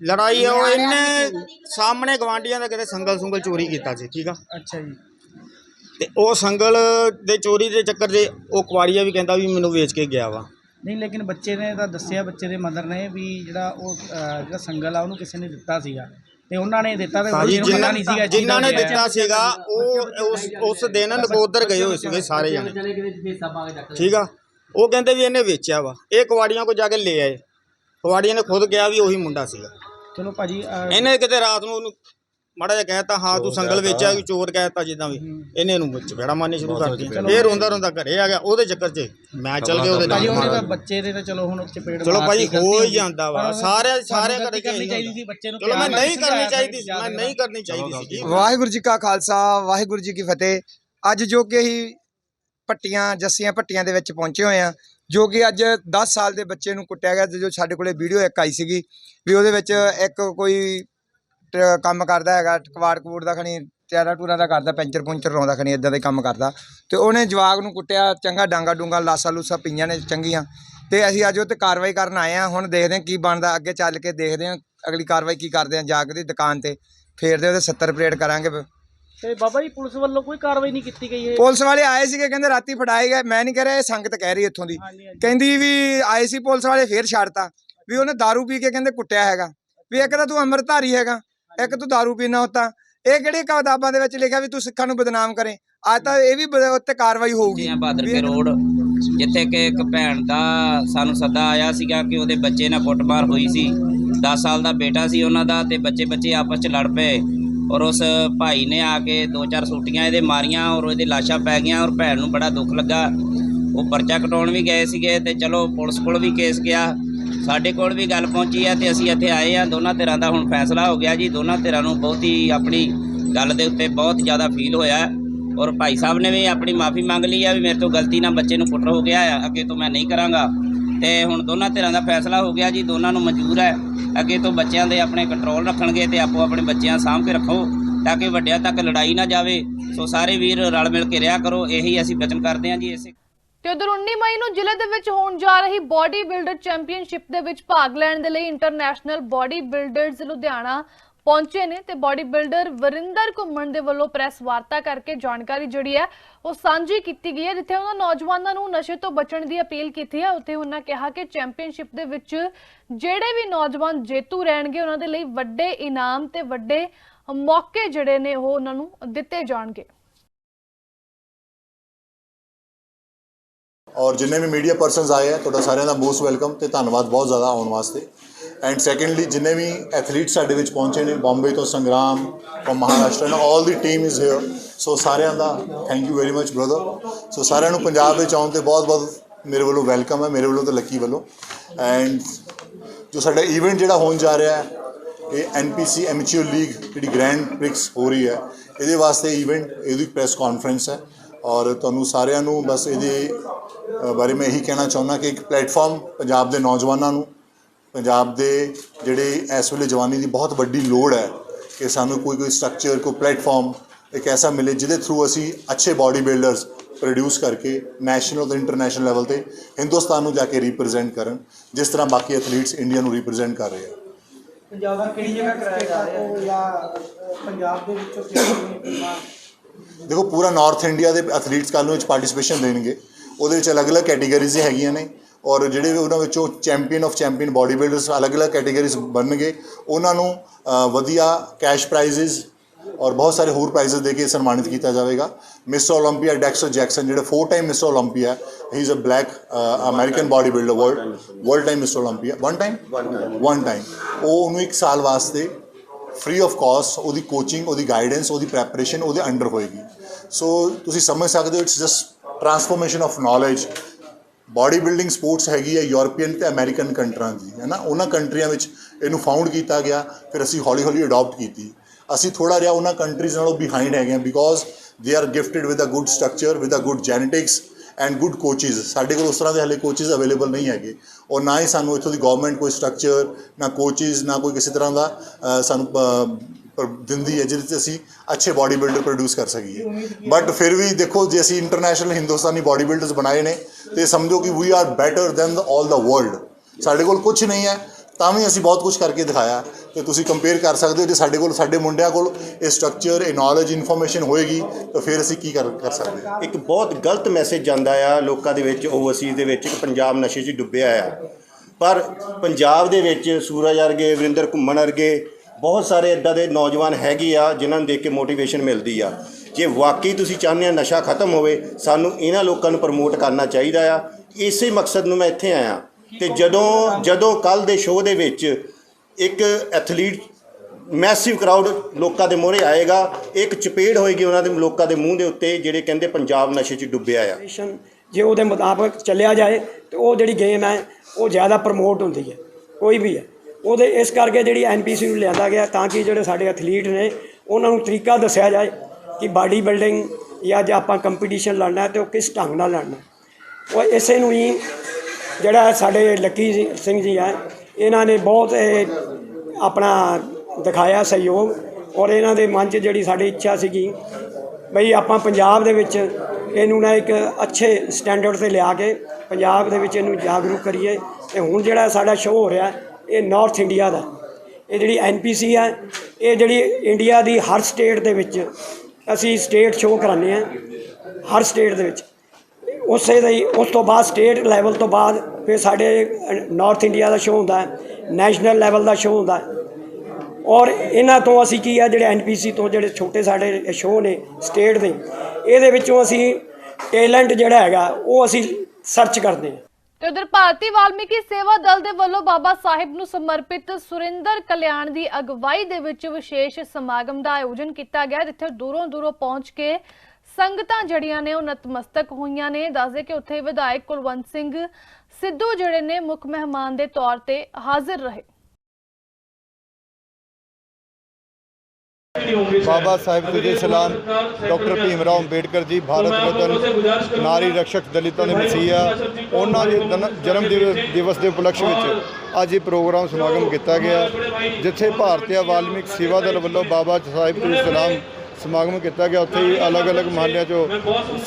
ਲੜਾਈ ਉਹ ਇਹਨੇ ਸਾਹਮਣੇ ਗਵਾਂਡੀਆਂ ਦਾ ਕਿਤੇ ਸੰਗਲ ਸੁੰਗਲ ਚੋਰੀ ਕੀਤਾ ਸੀ ਠੀਕ ਆ? ਅੱਛਾ ਜੀ। ਤੇ ਉਹ ਸੰਗਲ ਦੇ ਚੋਰੀ ਦੇ ਚੱਕਰ 'ਚ ਉਹ ਕੁਆੜੀਆ ਵੀ ਕਹਿੰਦਾ ਵੀ ਮੈਨੂੰ ਵੇਚ ਕੇ ਗਿਆ ਵਾ। ਨਹੀਂ ਲੇਕਿਨ ਬੱਚੇ ਨੇ ਤਾਂ ਦੱਸਿਆ ਬੱਚੇ ਦੇ ਮਦਰ ਨੇ ਵੀ ਜਿਹੜਾ ਉਹ ਅਹ, ਜਿਹੜਾ ਸੰਗਲ ਆ ਉਹਨੂੰ ਕਿਸੇ ਨੇ ਦਿੱਤਾ ਸੀਗਾ। ਤੇ ਉਹਨਾਂ ਨੇ ਦਿੱਤਾ ਤੇ ਭਾਜੀ ਉਹਨੂੰ ਪਤਾ ਨਹੀਂ ਸੀਗਾ ਜਿਨ੍ਹਾਂ ਨੇ ਦਿੱਤਾ ਸੀਗਾ ਉਹ ਉਸ ਉਸ ਦਿਨ ਨਗੋਦਰ ਗਏ ਹੋਏ ਸੀਗੇ ਸਾਰੇ ਜਣੇ। ਠੀਕ ਆ? ਉਹ ਕਹਿੰਦੇ ਵੀ ਇਹਨੇ ਵੇਚਿਆ ਵਾ। ਇਹ ਕਵਾੜੀਆਂ ਕੋ ਜਾ ਕੇ ਲੈ ਆਏ। ਕਵਾੜੀਆਂ ਨੇ ਖੁਦ ਕਿਹਾ ਵੀ ਉਹੀ ਮੁੰਡਾ ਸੀਗਾ। ਚਲੋ ਭਾਜੀ ਅਹ, ਇਹਨੇ ਕਿਤੇ ਰਾਤ ਨੂੰ ਉਹਨੂੰ ਮਾੜਾ ਜਿਹਾ ਕਹਿਤਾ ਹਾਂ ਤੂੰ ਸੰਗਲ ਵੇਚਿਆ ਕਿ ਚੋਰ ਕਹਿਤਾ ਜਿੱਦਾਂ ਵੀ। ਇਹਨੇ ਇਹਨੂੰ ਚਪੇੜਾ ਮਾਰਨੀ ਸ਼ੁਰੂ ਕਰ ਦਿੱਤੀ ਇਹ ਰੋਂਦਾ ਰੋਂਦਾ ਘਰੇ ਆ ਗਿਆ ਉਹਦੇ ਚੱਕਰ 'ਚ ਮੈਂ ਚੱਲ ਗਿਆ ਉਹਦੇ ਭਾਜੀ ਨਾਲ। ਉਹਨੇ ਤਾਂ। ਬੱਚੇ ਦੇ ਤਾਂ ਚਲੋ ਹੁਣ ਚਪੇੜ ਚਲੋ ਭਾਜੀ ਹੋ ਹੀ ਜਾਂਦਾ ਵਾ ਸਾਰੇ ਸਾਰੇ ਕਰਕੇ ਕਰਨੀ ਚਾਹੀਦੀ ਹੁੰਦਾ। ਸੀ ਬੱਚੇ ਨੂੰ ਚਲੋ ਮੈਂ ਨਹੀਂ ਕਰਨੀ ਚਾਹੀਦੀ ਸੀ ਮੈਂ ਨਹੀਂ ਕਰਨੀ ਚਾਹੀਦੀ ਸੀ। ਜੀ ਵਾਹਿਗੁਰੂ ਜੀ ਕਾ ਖਾਲਸਾ ਵਾਹਿਗੁਰੂ ਜੀ ਕੀ ਫਤਿਹ। ਅੱਜ ਜੋ ਕਿ ਅਸੀਂ ਪੱਟੀਆਂ ਜੱਸੀਆਂ ਪੱਟੀਆਂ ਦੇ ਵਿੱਚ ਪਹੁੰਚੇ ਹੋਏ ਆ ਜੋ ਕਿ ਅੱਜ 10 ਸਾਲ ਦੇ ਬੱਚੇ ਨੂੰ ਕੁੱਟਿਆ ਗਿਆ ਤੇ ਜੋ ਸਾਡੇ ਕੋਲੇ ਵੀਡੀਓ ਇੱਕ ਆਈ ਸੀਗੀ ਵੀ ਉਹਦੇ ਵਿੱਚ ਇੱਕ ਕੋਈ ਕੰਮ ਕਰਦਾ ਹੈਗਾ ਕਵਾੜ ਕਵੂੜ ਦਾ ਖਣੀ ਟਿਆਰਾ ਟੂਰਾ ਦਾ ਕਰਦਾ ਪੈਂਚਰ ਪੁੰਚਰ ਲਾਉਂਦਾ ਖਣੀ ਇਦਾਂ ਦੇ ਕੰਮ ਕਰਦਾ। ਤੇ ਉਹਨੇ ਜਵਾਗ ਨੂੰ ਕੁੱਟਿਆ ਚੰਗਾ ਡਾਂਗਾ ਡੂੰਗਾ ਲਾਸਾ ਲੂਸਾ ਪਈਆਂ ਨੇ ਚੰਗੀਆਂ। ਤੇ ਅਸੀਂ ਅੱਜ ਉਹ ਤੇ ਕਾਰਵਾਈ ਕਰਨ ਆਏ ਆ ਹੁਣ ਦੇਖਦੇ ਹਾਂ ਕੀ ਬਣਦਾ ਅੱਗੇ ਚੱਲ ਕੇ ਦੇਖਦੇ ਹਾਂ ਅਗਲੀ ਕਾਰਵਾਈ ਕੀ ਕਰਦੇ ਆ ਜਾ ਕੇ ਦੀ ਦੁਕਾਨ ਤੇ ਫੇਰਦੇ ਉਹਦੇ 70 ਪਲੇਟ ਕਰਾਂਗੇ ਤੇ ਬਾਬਾ ਜੀ ਪੁਲਿਸ ਵੱਲੋਂ ਕੋਈ ਕਾਰਵਾਈ ਨਹੀਂ ਕੀਤੀ ਗਈ ਹੈ ਪੁਲਿਸ ਵਾਲੇ ਆਏ ਸੀਗੇ ਕਹਿੰਦੇ ਰਾਤੀ ਫੜਾਏ ਗਏ ਮੈਂ ਨਹੀਂ ਕਹਿ ਰਿਹਾ ਇਹ ਸੰਗਤ ਕਹਿ ਰਹੀ ਇੱਥੋਂ ਦੀ। ਕਹਿੰਦੀ ਵੀ ਆਏ ਸੀ ਪੁਲਿਸ ਵਾਲੇ ਫੇਰ ਛੱਡਤਾ ਵੀ ਉਹਨੇ दारू ਪੀ ਕੇ ਕਹਿੰਦੇ ਕੁੱਟਿਆ ਹੈਗਾ। ਵੀ ਇੱਕ ਤਾਂ ਤੂੰ ਅੰਮ੍ਰਿਤਧਾਰੀ ਹੈਗਾ ਇੱਕ ਤੂੰ दारू ਪੀਣਾ ਹੁੰਦਾ ਇਹ ਕਿਹੜੀ ਕਿਤਾਬਾਂ ਦੇ ਵਿੱਚ ਲਿਖਿਆ ਵੀ ਤੂੰ ਸਿੱਖਾਂ ਨੂੰ ਬਦਨਾਮ ਕਰੇ? ਅੱਜ ਤਾਂ ਇਹ ਵੀ ਬ- ਉੱਤੇ ਕਾਰਵਾਈ ਹੋਊਗੀ। ਬਹਾਦਰ ਕੇ ਰੋਡ, ਜਿੱਥੇ ਕਿ ਇੱਕ ਭੈਣ ਦਾ ਸਾਨੂੰ ਸੱਦਾ ਆਇਆ ਸੀਗਾ ਕਿ ਉਹਦੇ ਬੱਚੇ ਨਾਲ ਕੁੱਟਮਾਰ ਹੋਈ ਸੀ। 10 ਸਾਲ ਦਾ ਬੇਟਾ ਸੀ ਉਹਨਾਂ ਦਾ ਤੇ ਬੱਚੇ ਬੱਚੇ ਆਪਸ 'ਚ ਲੜ ਪਏ। ਔਰ ਉਸ ਭਾਈ ਨੇ ਆ ਕੇ ਦੋ ਚਾਰ ਸੂਟੀਆਂ ਇਹਦੇ ਮਾਰੀਆਂ ਔਰ ਇਹਦੇ ਲਾਸ਼ਾਂ ਪੈ ਗਈਆਂ ਔਰ ਭੈਣ ਨੂੰ ਬੜਾ ਦੁੱਖ ਲੱਗਾ। ਉਹ ਪਰਚਾ ਕਟਾਉਣ ਵੀ ਗਏ ਸੀਗੇ ਤੇ ਚਲੋ ਪੁਲਿਸ ਕੋਲ ਵੀ ਕੇਸ ਗਿਆ। ਸਾਡੇ ਕੋਲ ਵੀ ਗੱਲ ਪਹੁੰਚੀ ਹੈ ਤੇ ਅਸੀਂ ਇੱਥੇ ਆਏ ਆ। ਦੋਨਾਂ ਧਿਰਾਂ ਦਾ ਹੁਣ ਫੈਸਲਾ ਹੋ ਗਿਆ ਜੀ। ਦੋਨਾਂ ਧਿਰਾਂ ਨੂੰ ਬਹੁਤ ਹੀ ਆਪਣੀ ਗੱਲ ਦੇ ਉੱਤੇ ਬਹੁਤ ਜ਼ਿਆਦਾ ਫੀਲ ਹੋਇਆ। ਔਰ ਭਾਈ ਸਾਹਿਬ ਨੇ ਵੀ ਆਪਣੀ ਮਾਫੀ ਮੰਗ ਲਈ ਆ ਵੀ ਮੇਰੇ ਤੋਂ ਗਲਤੀ ਨਾਲ ਬੱਚੇ ਨੂੰ ਕੁੱਟਰ ਹੋ ਗਿਆ ਆ। ਅੱਗੇ ਤੋਂ ਮੈਂ ਨਹੀਂ ਕਰਾਂਗਾ। ਤੇ ਹੁਣ ਦੋਨਾਂ ਧਿਰਾਂ ਦਾ ਫੈਸਲਾ ਹੋ ਗਿਆ ਜੀ। ਦੋਨਾਂ ਨੂੰ ਮਨਜ਼ੂਰ ਹੈ। ਅੱਗੇ ਤੋਂ ਬੱਚਿਆਂ ਦੇ ਆਪਣੇ ਕੰਟਰੋਲ ਰੱਖਣਗੇ ਤੇ ਆਪੋ ਆਪਣੇ ਬੱਚਿਆਂ ਸਾਂਭ ਕੇ ਰੱਖੋ, ਤਾਂ ਕਿ ਵੱਡਿਆਂ ਤੱਕ ਲੜਾਈ ਨਾ ਜਾਵੇ। ਸੋ ਸਾਰੇ ਵੀਰ ਰਲ ਮਿਲ ਕੇ ਰਿਹਾ ਕਰੋ। ਇਹੀ ਅਸੀਂ ਬਚਨ ਕਰਦੇ ਹਾਂ ਜੀ। ਇਸੇ ਤੇ ਉਧਰ 19 ਮਈ ਨੂੰ ਜ਼ਿਲ੍ਹੇ ਦੇ ਵਿੱਚ ਹੋਣ ਜਾ ਰਹੀ ਬਾਡੀ ਬਿਲਡਰ ਚੈਂਪੀਅਨਸ਼ਿਪ ਦੇ ਵਿੱਚ ਭਾਗ ਲੈਣ ਦੇ ਲਈ ਇੰਟਰਨੈਸ਼ਨਲ ਬਾਡੀ ਬਿਲਡਰਜ਼ ਲੁਧਿਆਣਾ ਪਹੁੰਚੇ ਨੇ ਤੇ ਬਾਡੀ ਬਿਲਡਰ ਵਰਿੰਦਰ ਘੁੰਮਣ ਦੇ ਵੱਲੋਂ ਪ੍ਰੈਸ ਵਾਰਤਾ ਕਰਕੇ ਜਾਣਕਾਰੀ ਜਿਹੜੀ ਹੈ ਉਹ ਸਾਂਝੀ ਕੀਤੀ ਗਈ ਹੈ, ਜਿੱਥੇ ਉਹਨਾਂ ਨੌਜਵਾਨਾਂ ਨੂੰ ਨਸ਼ੇ ਤੋਂ ਬਚਣ ਦੀ ਅਪੀਲ ਕੀਤੀ ਹੈ। ਉੱਥੇ ਉਹਨਾਂ ਕਿਹਾ ਕਿ ਚੈਂਪੀਅਨਸ਼ਿਪ ਦੇ ਵਿੱਚ ਜਿਹੜੇ ਵੀ ਨੌਜਵਾਨ ਜੇਤੂ ਰਹਿਣਗੇ, ਉਹਨਾਂ ਦੇ ਲਈ ਵੱਡੇ ਇਨਾਮ ਤੇ ਵੱਡੇ ਮੌਕੇ ਜਿਹੜੇ ਨੇ ਉਹ ਉਹਨਾਂ ਨੂੰ ਦਿੱਤੇ ਜਾਣਗੇ। ਔਰ ਜਿੰਨੇ ਵੀ ਮੀਡੀਆ ਪਰਸਨਸ ਆਏ ਆ, ਤੁਹਾਡਾ ਸਾਰਿਆਂ ਦਾ ਮੋਸਟ ਵੈਲਕਮ ਤੇ ਧੰਨਵਾਦ ਬਹੁਤ ਜ਼ਿਆਦਾ ਆਉਣ ਵਾਸਤੇ। ਐਂਡ ਸੈਕੰਡਲੀ ਜਿੰਨੇ ਵੀ ਐਥਲੀਟ ਸਾਡੇ ਵਿੱਚ ਪਹੁੰਚੇ ਨੇ ਬੰਬੇ ਤੋਂ ਸੰਗਰਾਮ ਫਰਮ ਮਹਾਰਾਸ਼ਟਰ ਐਂਡ 올 ਦੀ ਟੀਮ ਇਜ਼ ਹੇਅਰ ਸੋ ਸਾਰਿਆਂ ਦਾ thank you very much brother so ਸਾਰਿਆਂ ਨੂੰ ਪੰਜਾਬ ਵਿੱਚ ਆਉਣ ਤੇ ਬਹੁਤ ਬਹੁਤ ਮੇਰੇ ਵੱਲੋਂ ਵੈਲਕਮ ਹੈ, ਮੇਰੇ ਵੱਲੋਂ ਤੇ ਲੱਕੀ ਵੱਲੋਂ। ਐਂਡ ਜੋ ਸਾਡਾ ਇਵੈਂਟ ਜਿਹੜਾ ਹੋਣ ਜਾ ਰਿਹਾ ਹੈ, ਇਹ ਐਨਪੀਸੀ ਐਮਚੂਰ ਲੀਗ ਜਿਹੜੀ ਗ੍ਰੈਂਡ ਪ੍ਰਿਕਸ ਹੋ ਰਹੀ ਹੈ, ਇਹਦੇ ਵਾਸਤੇ ਇਵੈਂਟ ਇਹਦੀ ਪ੍ਰੈਸ ਕਾਨਫਰੰਸ ਹੈ। ਔਰ ਤੁਹਾਨੂੰ ਸਾਰਿਆਂ ਨੂੰ ਬਸ ਇਹਦੇ ਬਾਰੇ ਮੈਂ ਇਹੀ ਕਹਿਣਾ ਚਾਹੁੰਦਾ ਕਿ ਇੱਕ ਪਲੇਟਫਾਰਮ ਪੰਜਾਬ ਦੇ ਨੌਜਵਾਨਾਂ ਨੂੰ ਪੰਜਾਬ ਦੇ ਜਿਹੜੇ ਇਸ ਵੇਲੇ ਜਵਾਨੀ ਦੀ ਬਹੁਤ ਵੱਡੀ ਲੋੜ ਹੈ ਕਿ ਸਾਨੂੰ ਕੋਈ ਕੋਈ ਸਟਰਕਚਰ ਕੋਈ ਪਲੇਟਫਾਰਮ ਇੱਕ ਐਸਾ ਮਿਲੇ ਜਿਹਦੇ ਥਰੂ ਅਸੀਂ ਅੱਛੇ ਬਾਡੀ ਬਿਲਡਰਸ ਪ੍ਰੋਡਿਊਸ ਕਰਕੇ ਨੈਸ਼ਨਲ ਤੇ ਇੰਟਰਨੈਸ਼ਨਲ ਲੈਵਲ ਤੇ ਹਿੰਦੁਸਤਾਨ ਨੂੰ ਜਾ ਕੇ ਰਿਪਰੈਜ਼ੈਂਟ ਕਰਨ ਜਿਸ ਤਰ੍ਹਾਂ ਬਾਕੀ ਐਥਲੀਟਸ ਇੰਡੀਆ ਨੂੰ ਰਿਪਰੈਜ਼ੈਂਟ ਕਰ ਰਹੇ ਆ। ਪੰਜਾਬ ਦਾ ਕਿਹੜੀ ਜਗ੍ਹਾ ਕਰਾਇਆ ਜਾ ਰਿਹਾ ਹੈ? ਜਾਂ ਪੰਜਾਬ ਦੇ ਵਿੱਚੋਂ ਕਿਹੜੀ ਦੇਖੋ ਪੂਰਾ ਨਾਰਥ ਇੰਡੀਆ ਦੇ ਐਥਲੀਟਸ ਕੱਲ ਨੂੰ ਇਸ ਪਾਰਟਿਸਿਪੇਸ਼ਨ ਦੇਣਗੇ। ਉਹਦੇ ਵਿੱਚ ਅਲੱਗ-ਅਲੱਗ ਕੈਟਾਗਰੀਜ਼ ਹੈਗੀਆਂ ਨੇ। ਔਰ ਜਿਹੜੇ ਉਹਨਾਂ ਵਿੱਚੋਂ champion of champion body builders ਅਲੱਗ-ਅਲੱਗ ਕੈਟਾਗਰੀਜ਼ ਬਣਨਗੇ ਉਹਨਾਂ ਨੂੰ ਵਧੀਆ ਕੈਸ਼ ਪ੍ਰਾਈਜ਼ਸ ਔਰ ਬਹੁਤ ਸਾਰੇ ਹੋਰ ਪ੍ਰਾਈਜ਼ਸ ਦੇ ਕੇ ਸਨਮਾਨਿਤ ਕੀਤਾ ਜਾਵੇਗਾ। ਮਿਸ 올림픽ਆ ਡੈਕਸਰ ਜੈਕਸਨ ਜਿਹੜੇ 4 time miss 올림픽ਆ he is a black American body builder world world time mister 올림픽ਆ one time one time ਉਹ ਉਹਨੂੰ ਇੱਕ ਸਾਲ ਵਾਸਤੇ ਫ੍ਰੀ ਆਫ ਕਾਸਟ ਉਹਦੀ ਕੋਚਿੰਗ ਉਹਦੀ ਗਾਈਡੈਂਸ ਉਹਦੀ ਪ੍ਰੈਪਰੇਸ਼ਨ ਉਹਦੇ ਅੰਡਰ ਹੋਏਗੀ। ਸੋ ਤੁਸੀਂ ਸਮਝ ਸਕਦੇ ਹੋ it's just transformation of knowledge body building sports ਹੈਗੀ ਹੈ ਯੂਰਪੀਅਨ ਤੇ ਅਮਰੀਕਨ ਕੰਟਰੀਆਂ ਦੀ, ਹੈ ਨਾ? ਉਹਨਾਂ ਕੰਟਰੀਆਂ ਵਿੱਚ ਇਹਨੂੰ ਫਾਊਂਡ ਕੀਤਾ ਗਿਆ, ਫਿਰ ਅਸੀਂ ਹੌਲੀ ਹੌਲੀ ਅਡਾਪਟ ਕੀਤੀ। ਅਸੀਂ ਥੋੜਾ ਜਿਹਾ ਉਹਨਾਂ ਕੰਟਰੀਜ਼ ਨਾਲੋਂ ਬਿਹਾਈਂਡ ਹੈਗੇ ਹਾਂ because they are gifted with a good structure with a good genetics and good coaches ਸਾਡੇ ਕੋਲ ਉਸ ਤਰ੍ਹਾਂ ਦੇ ਹਲੇ ਕੋਚਿਸ ਅਵੇਲੇਬਲ ਨਹੀਂ ਹੈਗੇ। ਔਰ ਨਾ ਹੀ ਸਾਨੂੰ ਇੱਥੋਂ ਦੀ ਗਵਰਨਮੈਂਟ ਕੋਈ ਸਟਰਕਚਰ ਨਾ ਕੋਚਿਸ ਨਾ ਕੋਈ ਕਿਸੇ ਤਰ੍ਹਾਂ ਦਾ ਸਾਨੂੰ ਦਿੰਦੀ ਹੈ, ਜਿਹਦੇ 'ਚ ਅਸੀਂ ਅੱਛੇ ਬਾਡੀ ਬਿਲਡਰ ਪ੍ਰੋਡਿਊਸ ਕਰ ਸਕੀਏ। ਬਟ ਫਿਰ ਵੀ ਦੇਖੋ, ਜੇ ਅਸੀਂ ਇੰਟਰਨੈਸ਼ਨਲ ਹਿੰਦੁਸਤਾਨੀ ਬਾਡੀ ਬਿਲਡਰਸ ਬਣਾਏ ਨੇ, ਤੇ ਸਮਝੋ ਕਿ we are better than all the world ਸਾਡੇ ਕੋਲ ਕੁਝ ਨਹੀਂ ਹੈ, ਤਾਂ ਵੀ ਅਸੀਂ ਬਹੁਤ ਕੁਝ ਕਰਕੇ ਦਿਖਾਇਆ। ਤੇ ਤੁਸੀਂ ਕੰਪੇਅਰ ਕਰ ਸਕਦੇ ਹੋ ਜੇ ਸਾਡੇ ਕੋਲ, ਸਾਡੇ ਮੁੰਡਿਆਂ ਕੋਲ ਇਹ ਸਟਰਕਚਰ ਇਹ ਨੌਲੇਜ ਇਨਫੋਰਮੇਸ਼ਨ ਹੋਏਗੀ, ਤਾਂ ਫਿਰ ਅਸੀਂ ਕੀ ਕਰ ਕਰ ਸਕਦੇ ਹਾਂ? ਇੱਕ ਬਹੁਤ ਗਲਤ ਮੈਸੇਜ ਜਾਂਦਾ ਆ ਲੋਕਾਂ ਦੇ ਵਿੱਚ ਓਵਰਸੀਜ਼ ਦੇ ਵਿੱਚ ਪੰਜਾਬ ਨਸ਼ੇ 'ਚ ਡੁੱਬਿਆ ਆ। ਪਰ ਪੰਜਾਬ ਦੇ ਵਿੱਚ ਸੂਰਜ ਵਰਗੇ, ਵਰਿੰਦਰ ਘੁੰਮਣ ਵਰਗੇ ਬਹੁਤ ਸਾਰੇ ਇੱਦਾਂ ਦੇ ਨੌਜਵਾਨ ਹੈਗੇ ਆ, ਜਿਨ੍ਹਾਂ ਨੂੰ ਦੇਖ ਕੇ ਮੋਟੀਵੇਸ਼ਨ ਮਿਲਦੀ ਆ। ਜੇ ਵਾਕਈ ਤੁਸੀਂ ਚਾਹੁੰਦੇ ਆ ਨਸ਼ਾ ਖਤਮ ਹੋਵੇ, ਸਾਨੂੰ ਇਹਨਾਂ ਲੋਕਾਂ ਨੂੰ ਪ੍ਰਮੋਟ ਕਰਨਾ ਚਾਹੀਦਾ ਆ। ਇਸੇ ਮਕਸਦ ਨੂੰ ਮੈਂ ਇੱਥੇ ਆਇਆ। ਤੇ ਜਦੋਂ ਜਦੋਂ ਕੱਲ ਦੇ ਸ਼ੋਅ ਦੇ ਵਿੱਚ ਇੱਕ ਐਥਲੀਟ, ਮੈਸਿਵ ਕਰਾਊਡ ਲੋਕਾਂ ਦੇ ਮੂਹਰੇ ਆਏਗਾ। ਇੱਕ ਚਪੇੜ ਹੋਏਗੀ ਉਹਨਾਂ ਦੇ ਲੋਕਾਂ ਦੇ ਮੂੰਹ ਦੇ ਉੱਤੇ, ਜਿਹੜੇ ਕਹਿੰਦੇ ਪੰਜਾਬ ਨਸ਼ੇ 'ਚ ਡੁੱਬਿਆ ਆ। ਜੇ ਉਹਦੇ ਮੁਤਾਬਕ ਚੱਲਿਆ ਜਾਏ, ਤੇ ਉਹ ਜਿਹੜੀ ਗੇਮ ਹੈ, ਉਹ ਜ਼ਿਆਦਾ ਪ੍ਰਮੋਟ ਹੁੰਦੀ ਹੈ। ਕੋਈ ਵੀ ਹੈ। ਉਹਦੇ ਇਸ ਕਰਕੇ ਜਿਹੜੀ ਐਨਪੀਸੀ ਨੂੰ ਲਿਆਂਦਾ ਗਿਆ, ਤਾਂ ਕਿ ਜਿਹੜੇ ਸਾਡੇ ਐਥਲੀਟ ਨੇ, ਉਹਨਾਂ ਨੂੰ ਤਰੀਕਾ ਦੱਸਿਆ ਜਾਏ ਕਿ ਬਾਡੀ ਬਿਲਡਿੰਗ ਜਾਂ ਜੇ ਆਪਾਂ ਕੰਪੀਟੀਸ਼ਨ ਲੜਨਾ ਹੈ, ਤੇ ਉਹ ਕਿਸ ਢੰਗ ਨਾਲ ਲੜਨਾ ਉਹ ਇਸੇ ਨੂੰ ਹੀ ਜਿਹੜਾ ਸਾਡੇ ਲੱਕੀ ਸਿੰਘ ਜੀ ਹੈ ਇਹਨਾਂ ਨੇ ਬਹੁਤ, ਇਹ, ਆਪਣਾ ਦਿਖਾਇਆ ਸਹਿਯੋਗ ਔਰ ਇਹਨਾਂ ਦੇ ਮਨ 'ਚ ਜਿਹੜੀ ਸਾਡੀ ਇੱਛਾ ਸੀਗੀ ਬਈ ਆਪਾਂ ਪੰਜਾਬ ਦੇ ਵਿੱਚ ਇਹਨੂੰ ਨਾ ਇੱਕ ਅੱਛੇ ਸਟੈਂਡਰਡ ਤੇ ਲਿਆ ਕੇ ਪੰਜਾਬ ਦੇ ਵਿੱਚ ਇਹਨੂੰ ਜਾਗਰੂਕ ਕਰੀਏ ਤੇ ਹੁਣ ਜਿਹੜਾ ਸਾਡਾ ਸ਼ੋਅ ਹੋ ਰਿਹਾ, ਇਹ ਨਾਰਥ ਇੰਡੀਆ ਦਾ। ਇਹ ਜਿਹੜੀ ਐਨਪੀਸੀ ਹੈ ਇਹ ਜਿਹੜੀ ਇੰਡੀਆ ਦੀ ਹਰ ਸਟੇਟ ਦੇ ਵਿੱਚ ਅਸੀਂ ਸਟੇਟ ਸ਼ੋਅ ਕਰਾਉਂਦੇ ਆ ਹਰ ਸਟੇਟ ਦੇ ਵਿੱਚ। ਉਸੇ ਦਾ ਹੀ, ਉਸ ਤੋਂ ਬਾਅਦ ਸਟੇਟ ਲੈਵਲ ਤੋਂ ਬਾਅਦ ਫਿਰ ਸਾਡੇ ਨਾਰਥ ਇੰਡੀਆ ਦਾ ਸ਼ੋਅ ਹੁੰਦਾ ਨੈਸ਼ਨਲ ਲੈਵਲ ਦਾ ਸ਼ੋਅ ਹੁੰਦਾ ਔਰ ਇਹਨਾਂ ਤੋਂ ਅਸੀਂ ਕੀ ਆ, ਜਿਹੜੇ ਐਨਪੀਸੀ ਤੋਂ ਜਿਹੜੇ ਛੋਟੇ ਸਾਡੇ ਸ਼ੋਅ ਨੇ ਸਟੇਟ ਦੇ, ਇਹਦੇ ਵਿੱਚੋਂ ਅਸੀਂ ਟੈਲੈਂਟ ਜਿਹੜਾ ਹੈਗਾ, ਉਹ ਅਸੀਂ ਸਰਚ ਕਰਦੇ ਹਾਂ। ਤੇ ਉਧਰ ਭਾਰਤੀ ਵਾਲਮੀਕੀ ਸੇਵਾ ਦਲ ਦੇ ਵੱਲੋਂ ਬਾਬਾ ਸਾਹਿਬ ਨੂੰ ਸਮਰਪਿਤ ਸੁਰਿੰਦਰ ਕਲਿਆਣ ਦੀ ਅਗਵਾਈ ਦੇ ਵਿੱਚ ਵਿਸ਼ੇਸ਼ ਸਮਾਗਮ ਦਾ ਆਯੋਜਨ ਕੀਤਾ ਗਿਆ, ਜਿੱਥੇ ਦੂਰੋਂ ਦੂਰੋਂ ਪਹੁੰਚ ਕੇ ਸੰਗਤਾਂ ਜੜੀਆਂ ਨੇ ਉਹ ਨਤਮਸਤਕ ਹੋਈਆਂ ਨੇ। ਦੱਸਦੇ ਕਿ ਉੱਥੇ ਵਿਧਾਇਕ ਕੁਲਵੰਤ ਸਿੰਘ ਸਿੱਧੂ ਜਿਹੜੇ ਨੇ ਮੁੱਖ ਮਹਿਮਾਨ ਦੇ ਤੌਰ ਤੇ ਹਾਜ਼ਰ ਰਹੇ। ਬਾਬਾ ਸਾਹਿਬ ਤੁਜੇ ਸਲਾਮ ਡਾਕਟਰ ਭੀਮ ਰਾਓ ਅੰਬੇਡਕਰ ਜੀ ਭਾਰਤ ਰਤਨ ਨਾਰੀ ਰਕਸ਼ਕ ਦਲਿਤਾਂ ਦੇ ਮਸੀਹਾ ਉਹਨਾਂ ਦੇ ਜਨਮ ਦਿਵਸ ਦੇ ਉਪਲਕਸ਼ ਵਿੱਚ ਅੱਜ ਇਹ ਪ੍ਰੋਗਰਾਮ ਸਮਾਗਮ ਕੀਤਾ ਗਿਆ ਜਿੱਥੇ ਭਾਰਤੀ ਵਾਲਮਿਕ ਸੇਵਾ ਦਲ ਵੱਲੋਂ ਬਾਬਾ ਸਾਹਿਬ ਤੁਜੇ ਸਲਾਮ ਸਮਾਗਮ ਕੀਤਾ ਗਿਆ, ਉੱਥੇ ਹੀ ਅਲੱਗ-ਅਲੱਗ ਮਹੱਲਿਆਂ 'ਚੋਂ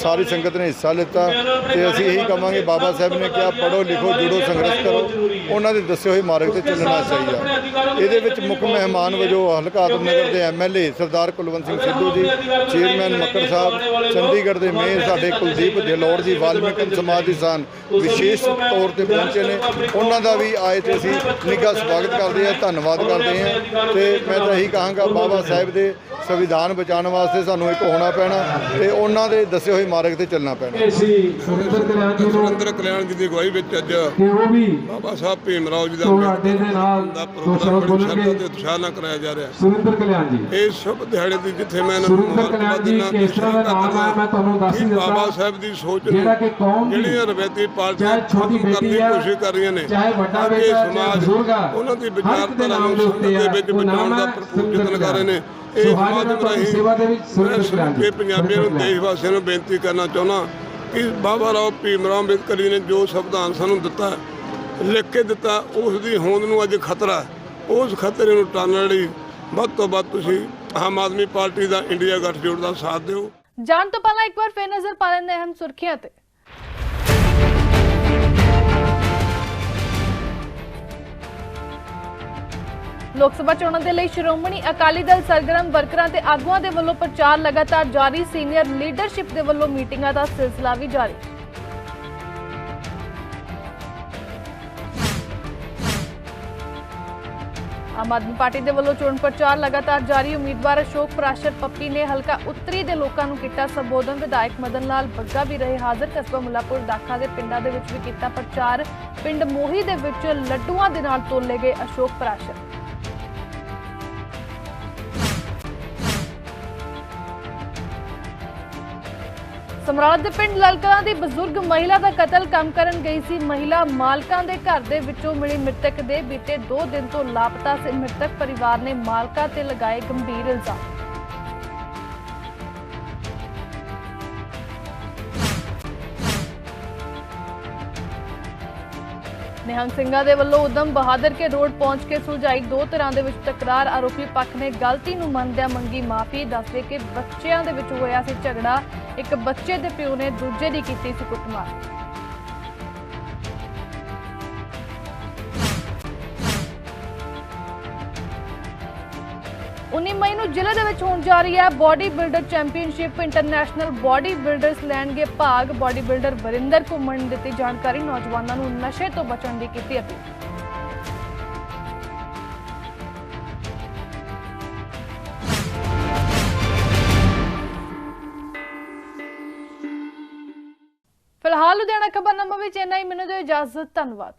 ਸਾਰੀ ਸੰਗਤ ਨੇ ਹਿੱਸਾ ਲਿੱਤਾ ਤੇ ਅਸੀਂ ਇਹੀ ਕਹਾਂਗੇ, ਬਾਬਾ ਸਾਹਿਬ ਨੇ ਕਿਹਾ ਪੜੋ ਲਿਖੋ, ਜੁੜੋ, ਸੰਘਰਸ਼ ਕਰੋ। ਉਹਨਾਂ ਦੇ ਦੱਸੇ ਹੋਏ ਮਾਰਗ ਤੇ ਚੱਲਣਾ ਚਾਹੀਦਾ। ਇਹਦੇ ਵਿੱਚ ਮੁੱਖ ਮਹਿਮਾਨ ਵਜੋਂ ਹਲਕਾ ਆਦਮਨਗਰ ਦੇ ਐਮਐਲਏ ਸਰਦਾਰ ਕੁਲਵੰਤ ਸਿੰਘ ਸਿੱਧੂ ਜੀ, ਚੇਅਰਮੈਨ ਮੱਕੜ ਸਾਹਿਬ, ਚੰਡੀਗੜ੍ਹ ਦੇ ਮੇਅਰ ਸਾਡੇ ਕੁਲਦੀਪ ਢਿਲੋੜ ਜੀ ਵਾਲਮੀਕਨ ਸਮਾਜ ਦੇ ਸਨ ਵਿਸ਼ੇਸ਼ ਤੌਰ ਤੇ ਪਹੁੰਚੇ ਨੇ। ਉਹਨਾਂ ਦਾ ਵੀ ਆਏ ਤੇ ਅਸੀਂ ਨਿੱਘਾ ਸਵਾਗਤ ਕਰਦੇ ਹਾਂ, ਧੰਨਵਾਦ ਕਰਦੇ ਹਾਂ ਤੇ ਮੈਂ ਤਾਂ ਇਹੀ ਕਹਾਂਗਾ, ਬਾਬਾ ਸਾਹਿਬ ਦੇ ਸੰਵਿਧਾਨ ਬਚਾਉਣ ਵਾਸਤੇ ਸਾਨੂੰ ਇੱਕ ਹੋਣਾ ਪੈਣਾ ਤੇ ਉਹਨਾਂ ਦੇ ਦੱਸੇ ਹੋਏ ਮਾਰਗ ਤੇ ਚੱਲਣਾ ਪੈਣਾ। ਸੁਰਿੰਦਰ ਕਲਿਆਣ ਜੀ ਨੂੰ ਸੁਰਿੰਦਰ ਕਲਿਆਣ ਜੀ ਦੀ ਅਗਵਾਈ ਵਿੱਚ ਅੱਜ ਕਿ ਉਹ ਵੀ ਬਾਬਾ ਸਾਹਿਬ ਭੀਮ ਰਾਓ ਜੀ ਦਾ ਤੁਹਾਡੇ ਦੇ ਨਾਲ ਦਾ ਸ਼ਬਦ ਬੋਲਣਗੇ। ਤੇ ਉਤਸ਼ਾਹ ਨਾਲ ਕਰਾਇਆ ਜਾ ਰਿਹਾ। ਸੁਰਿੰਦਰ ਕਲਿਆਣ ਜੀ। ਇਹ ਸ਼ੁਭ ਦਿਹਾੜੇ ਦੀ ਜਿੱਥੇ ਮੈਂ ਇਹਨਾਂ ਨੂੰ ਸੁਰਿੰਦਰ ਕਲਿਆਣ ਜੀ ਕਿਸ ਤਰ੍ਹਾਂ ਦਾ ਨਾਮ ਹੈ ਮੈਂ ਤੁਹਾਨੂੰ ਦੱਸ ਹੀ ਦਿੱਤਾ। ਬਾਬਾ ਸਾਹਿਬ ਦੀ ਸੋਚ ਨੂੰ ਜਿਹੜਾ ਕਿ ਕੌਮ ਦੀ ਜਿਹੜੀਆਂ ਰਵੈਤੀ ਪਾਰਟੀਆਂ ਚਾਹੇ ਛੋਟੀ ਬੇਟੀ ਆ, ਕੋਸ਼ਿਸ਼ ਕਰ ਰਹੀਆਂ ਨੇ ਚਾਹੇ ਵੱਡਾ ਤਾਂ ਬੇਟਾ, ਸਮਾਜ ਉਹਨਾਂ ਦੀ ਵਿਚਾਰਧਾਰਾ ਨਾਮ ਨੂੰ ਉੱਤੇ ਦੇ ਆ। ਵਿੱਚ ਉਹ ਨਾਮ ਬਚਾਉਣ ਦਾ ਹੈ ਭਰਪੂਰ ਯਤਨ ਕਰ ਰਹੇ ਨੇ। ਇਹ ਮਾਧਿਅਮ ਰਾਹੀਂ ਮੈਂ ਜੀ। ਸਮੁੱਚੇ ਪੰਜਾਬੀਆਂ ਨੂੰ ਸੁਰਿੰਦਰ ਦੇਸ਼ ਵਾਸੀਆਂ ਨੂੰ ਬੇਨਤੀ ਕਰਨਾ ਚਾਹੁੰਦਾ ਕਿ ਬਾਬਾ ਰਾਓ ਭੀਮ ਰਾਓ ਅੰਬੇਦਕਰ ਜੀ ਨੇ ਜੋ ਸੰਵਿਧਾਨ ਸਾਨੂੰ ਦਿੱਤਾ ਲਿਖ ਕੇ ਦਿੱਤਾ ਉਸ ਦੀ ਹੋਂਦ ਨੂੰ ਅੱਜ ਖਤਰਾ। ਉਸ ਖਤਰੇ ਨੂੰ ਟਾਲਣ ਲਈ ਵੱਧ ਤੋਂ ਵੱਧ ਤੁਸੀਂ ਆਮ ਆਦਮੀ ਪਾਰਟੀ ਦਾ ਇੰਡੀਆ ਗੱਠਜੋੜ ਦਾ ਸਾਥ ਦਿਓ ਜਾਣ ਤੋਂ ਪਹਿਲਾਂ ਇੱਕ ਵਾਰ ਫੇਰ ਨਜ਼ਰ ਪਾ ਲੈਂਦੇ ਹਾਂ ਸੁਰਖੀਆਂ ਤੇ ਲੋਕ ਸਭਾ ਚੋਣਾਂ ਦੇ ਲਈ ਸ਼੍ਰੋਮਣੀ ਅਕਾਲੀ ਦਲ ਸਰਗਰਮ ਵਰਕਰਾਂ ਤੇ ਆਗੂਆਂ ਦੇ ਵੱਲੋਂ ਪ੍ਰਚਾਰ ਲਗਾਤਾਰ ਜਾਰੀ, ਸੀਨੀਅਰ ਲੀਡਰਸ਼ਿਪ ਦੇ ਵੱਲੋਂ ਮੀਟਿੰਗਾਂ ਦਾ ਸਿਲਸਿਲਾ ਵੀ ਜਾਰੀ। ਆਮ ਆਦਮੀ ਪਾਰਟੀ ਦੇ ਵੱਲੋਂ ਚੋਣ ਪ੍ਰਚਾਰ ਲਗਾਤਾਰ ਜਾਰੀ। ਉਮੀਦਵਾਰ ਅਸ਼ੋਕ ਪ੍ਰਾਸ਼ਰ ਪੱਪੀ ਨੇ ਹਲਕਾ ਉੱਤਰੀ ਦੇ ਲੋਕਾਂ ਨੂੰ ਕੀਤਾ ਸੰਬੋਧਨ। ਵਿਧਾਇਕ ਮਦਨ ਲਾਲ ਬੱਗਾ ਵੀ ਰਹੇ ਹਾਜ਼ਰ। ਕਸਬਾ ਮੁੱਲਾਪੁਰ ਦਾਖਾ ਦੇ ਪਿੰਡਾਂ ਦੇ ਵਿੱਚ ਵੀ ਕੀਤਾ ਪ੍ਰਚਾਰ। ਪਿੰਡ ਮੋਹੀ ਦੇ ਵਿੱਚ ਲੱਡੂਆਂ ਦੇ ਨਾਲ ਤੋਲੇ ਗਏ ਅਸ਼ੋਕ ਪ੍ਰਾਸ਼ਰ। ਸਮਰਾਟ ਦੇ ਪਿੰਡ ਲਲਕਲਾਂ ਦੀ ਬਜ਼ੁਰਗ ਮਹਿਲਾ ਦਾ ਕਤਲ ਕੰਮ ਕਰਨ ਗਈ ਸੀ ਮਹਿਲਾ। ਮਾਲਕਾਂ ਦੇ ਘਰ ਦੇ ਵਿੱਚੋਂ ਮਿਲੀ ਮ੍ਰਿਤਕ ਦੇ ਬੀਤੇ 2 ਦਿਨ ਤੋਂ ਲਾਪਤਾ ਸੀ ਮ੍ਰਿਤਕ ਪਰਿਵਾਰ ਨੇ ਮਾਲਕਾਂ ਤੇ ਲਗਾਏ ਗੰਭੀਰ ਇਲਜ਼ਾਮ। ਨਿਹੰਗ ਸਿੰਘਾਂ ਦੇ ਵੱਲੋਂ ਉਦਮ ਬਹਾਦਰ ਕੇ ਰੋਡ ਪਹੁੰਚ ਕੇ ਸੁਲਝਾਈ। ਦੋ ਤਰ੍ਹਾਂ ਦੇ ਵਿੱਚ ਤਕਰਾਰ। ਆਰੋਪੀ ਪੱਖ ਨੇ ਗਲਤੀ ਨੂੰ ਮੰਨਦਿਆਂ ਮੰਗੀ ਮਾਫੀ। ਦੱਸਦੇ ਕਿ ਬੱਚਿਆਂ ਦੇ ਵਿੱਚ ਹੋਇਆ ਸੀ ਝਗੜਾ। ਇੱਕ ਬੱਚੇ ਦੇ ਪਿਓ ਨੇ ਦੂਜੇ ਦੀ ਕੀਤੀ ਸੀ ਕੁੱਟਮਾਰ। ਉਨੀ ਜ਼ਿਲ੍ਹੇ ਦੇ ਵਿੱਚ ਹੋਣ ਜਾ ਰਹੀ ਹੈ body builder championship international body builders ਲੈਣਗੇ ਭਾਗ। ਬਾਡੀ ਬਿਲਡਰ ਵਰਿੰਦਰ ਘੁੰਮਣ ਨੇ ਦਿੱਤੀ ਜਾਣਕਾਰੀ, ਨੌਜਵਾਨਾਂ ਨੂੰ ਨਸ਼ੇ ਤੋਂ ਬਚਣ ਦੀ ਕੀਤੀ ਅਪੀਲ। ਫਿਲਹਾਲ ਲੁਧਿਆਣਾ ਖਬਰਨਾਮਾ ਵਿੱਚ ਇੰਨਾ ਹੀ। ਮੈਨੂੰ ਦਿਓ ਇਜਾਜ਼ਤ, ਧੰਨਵਾਦ।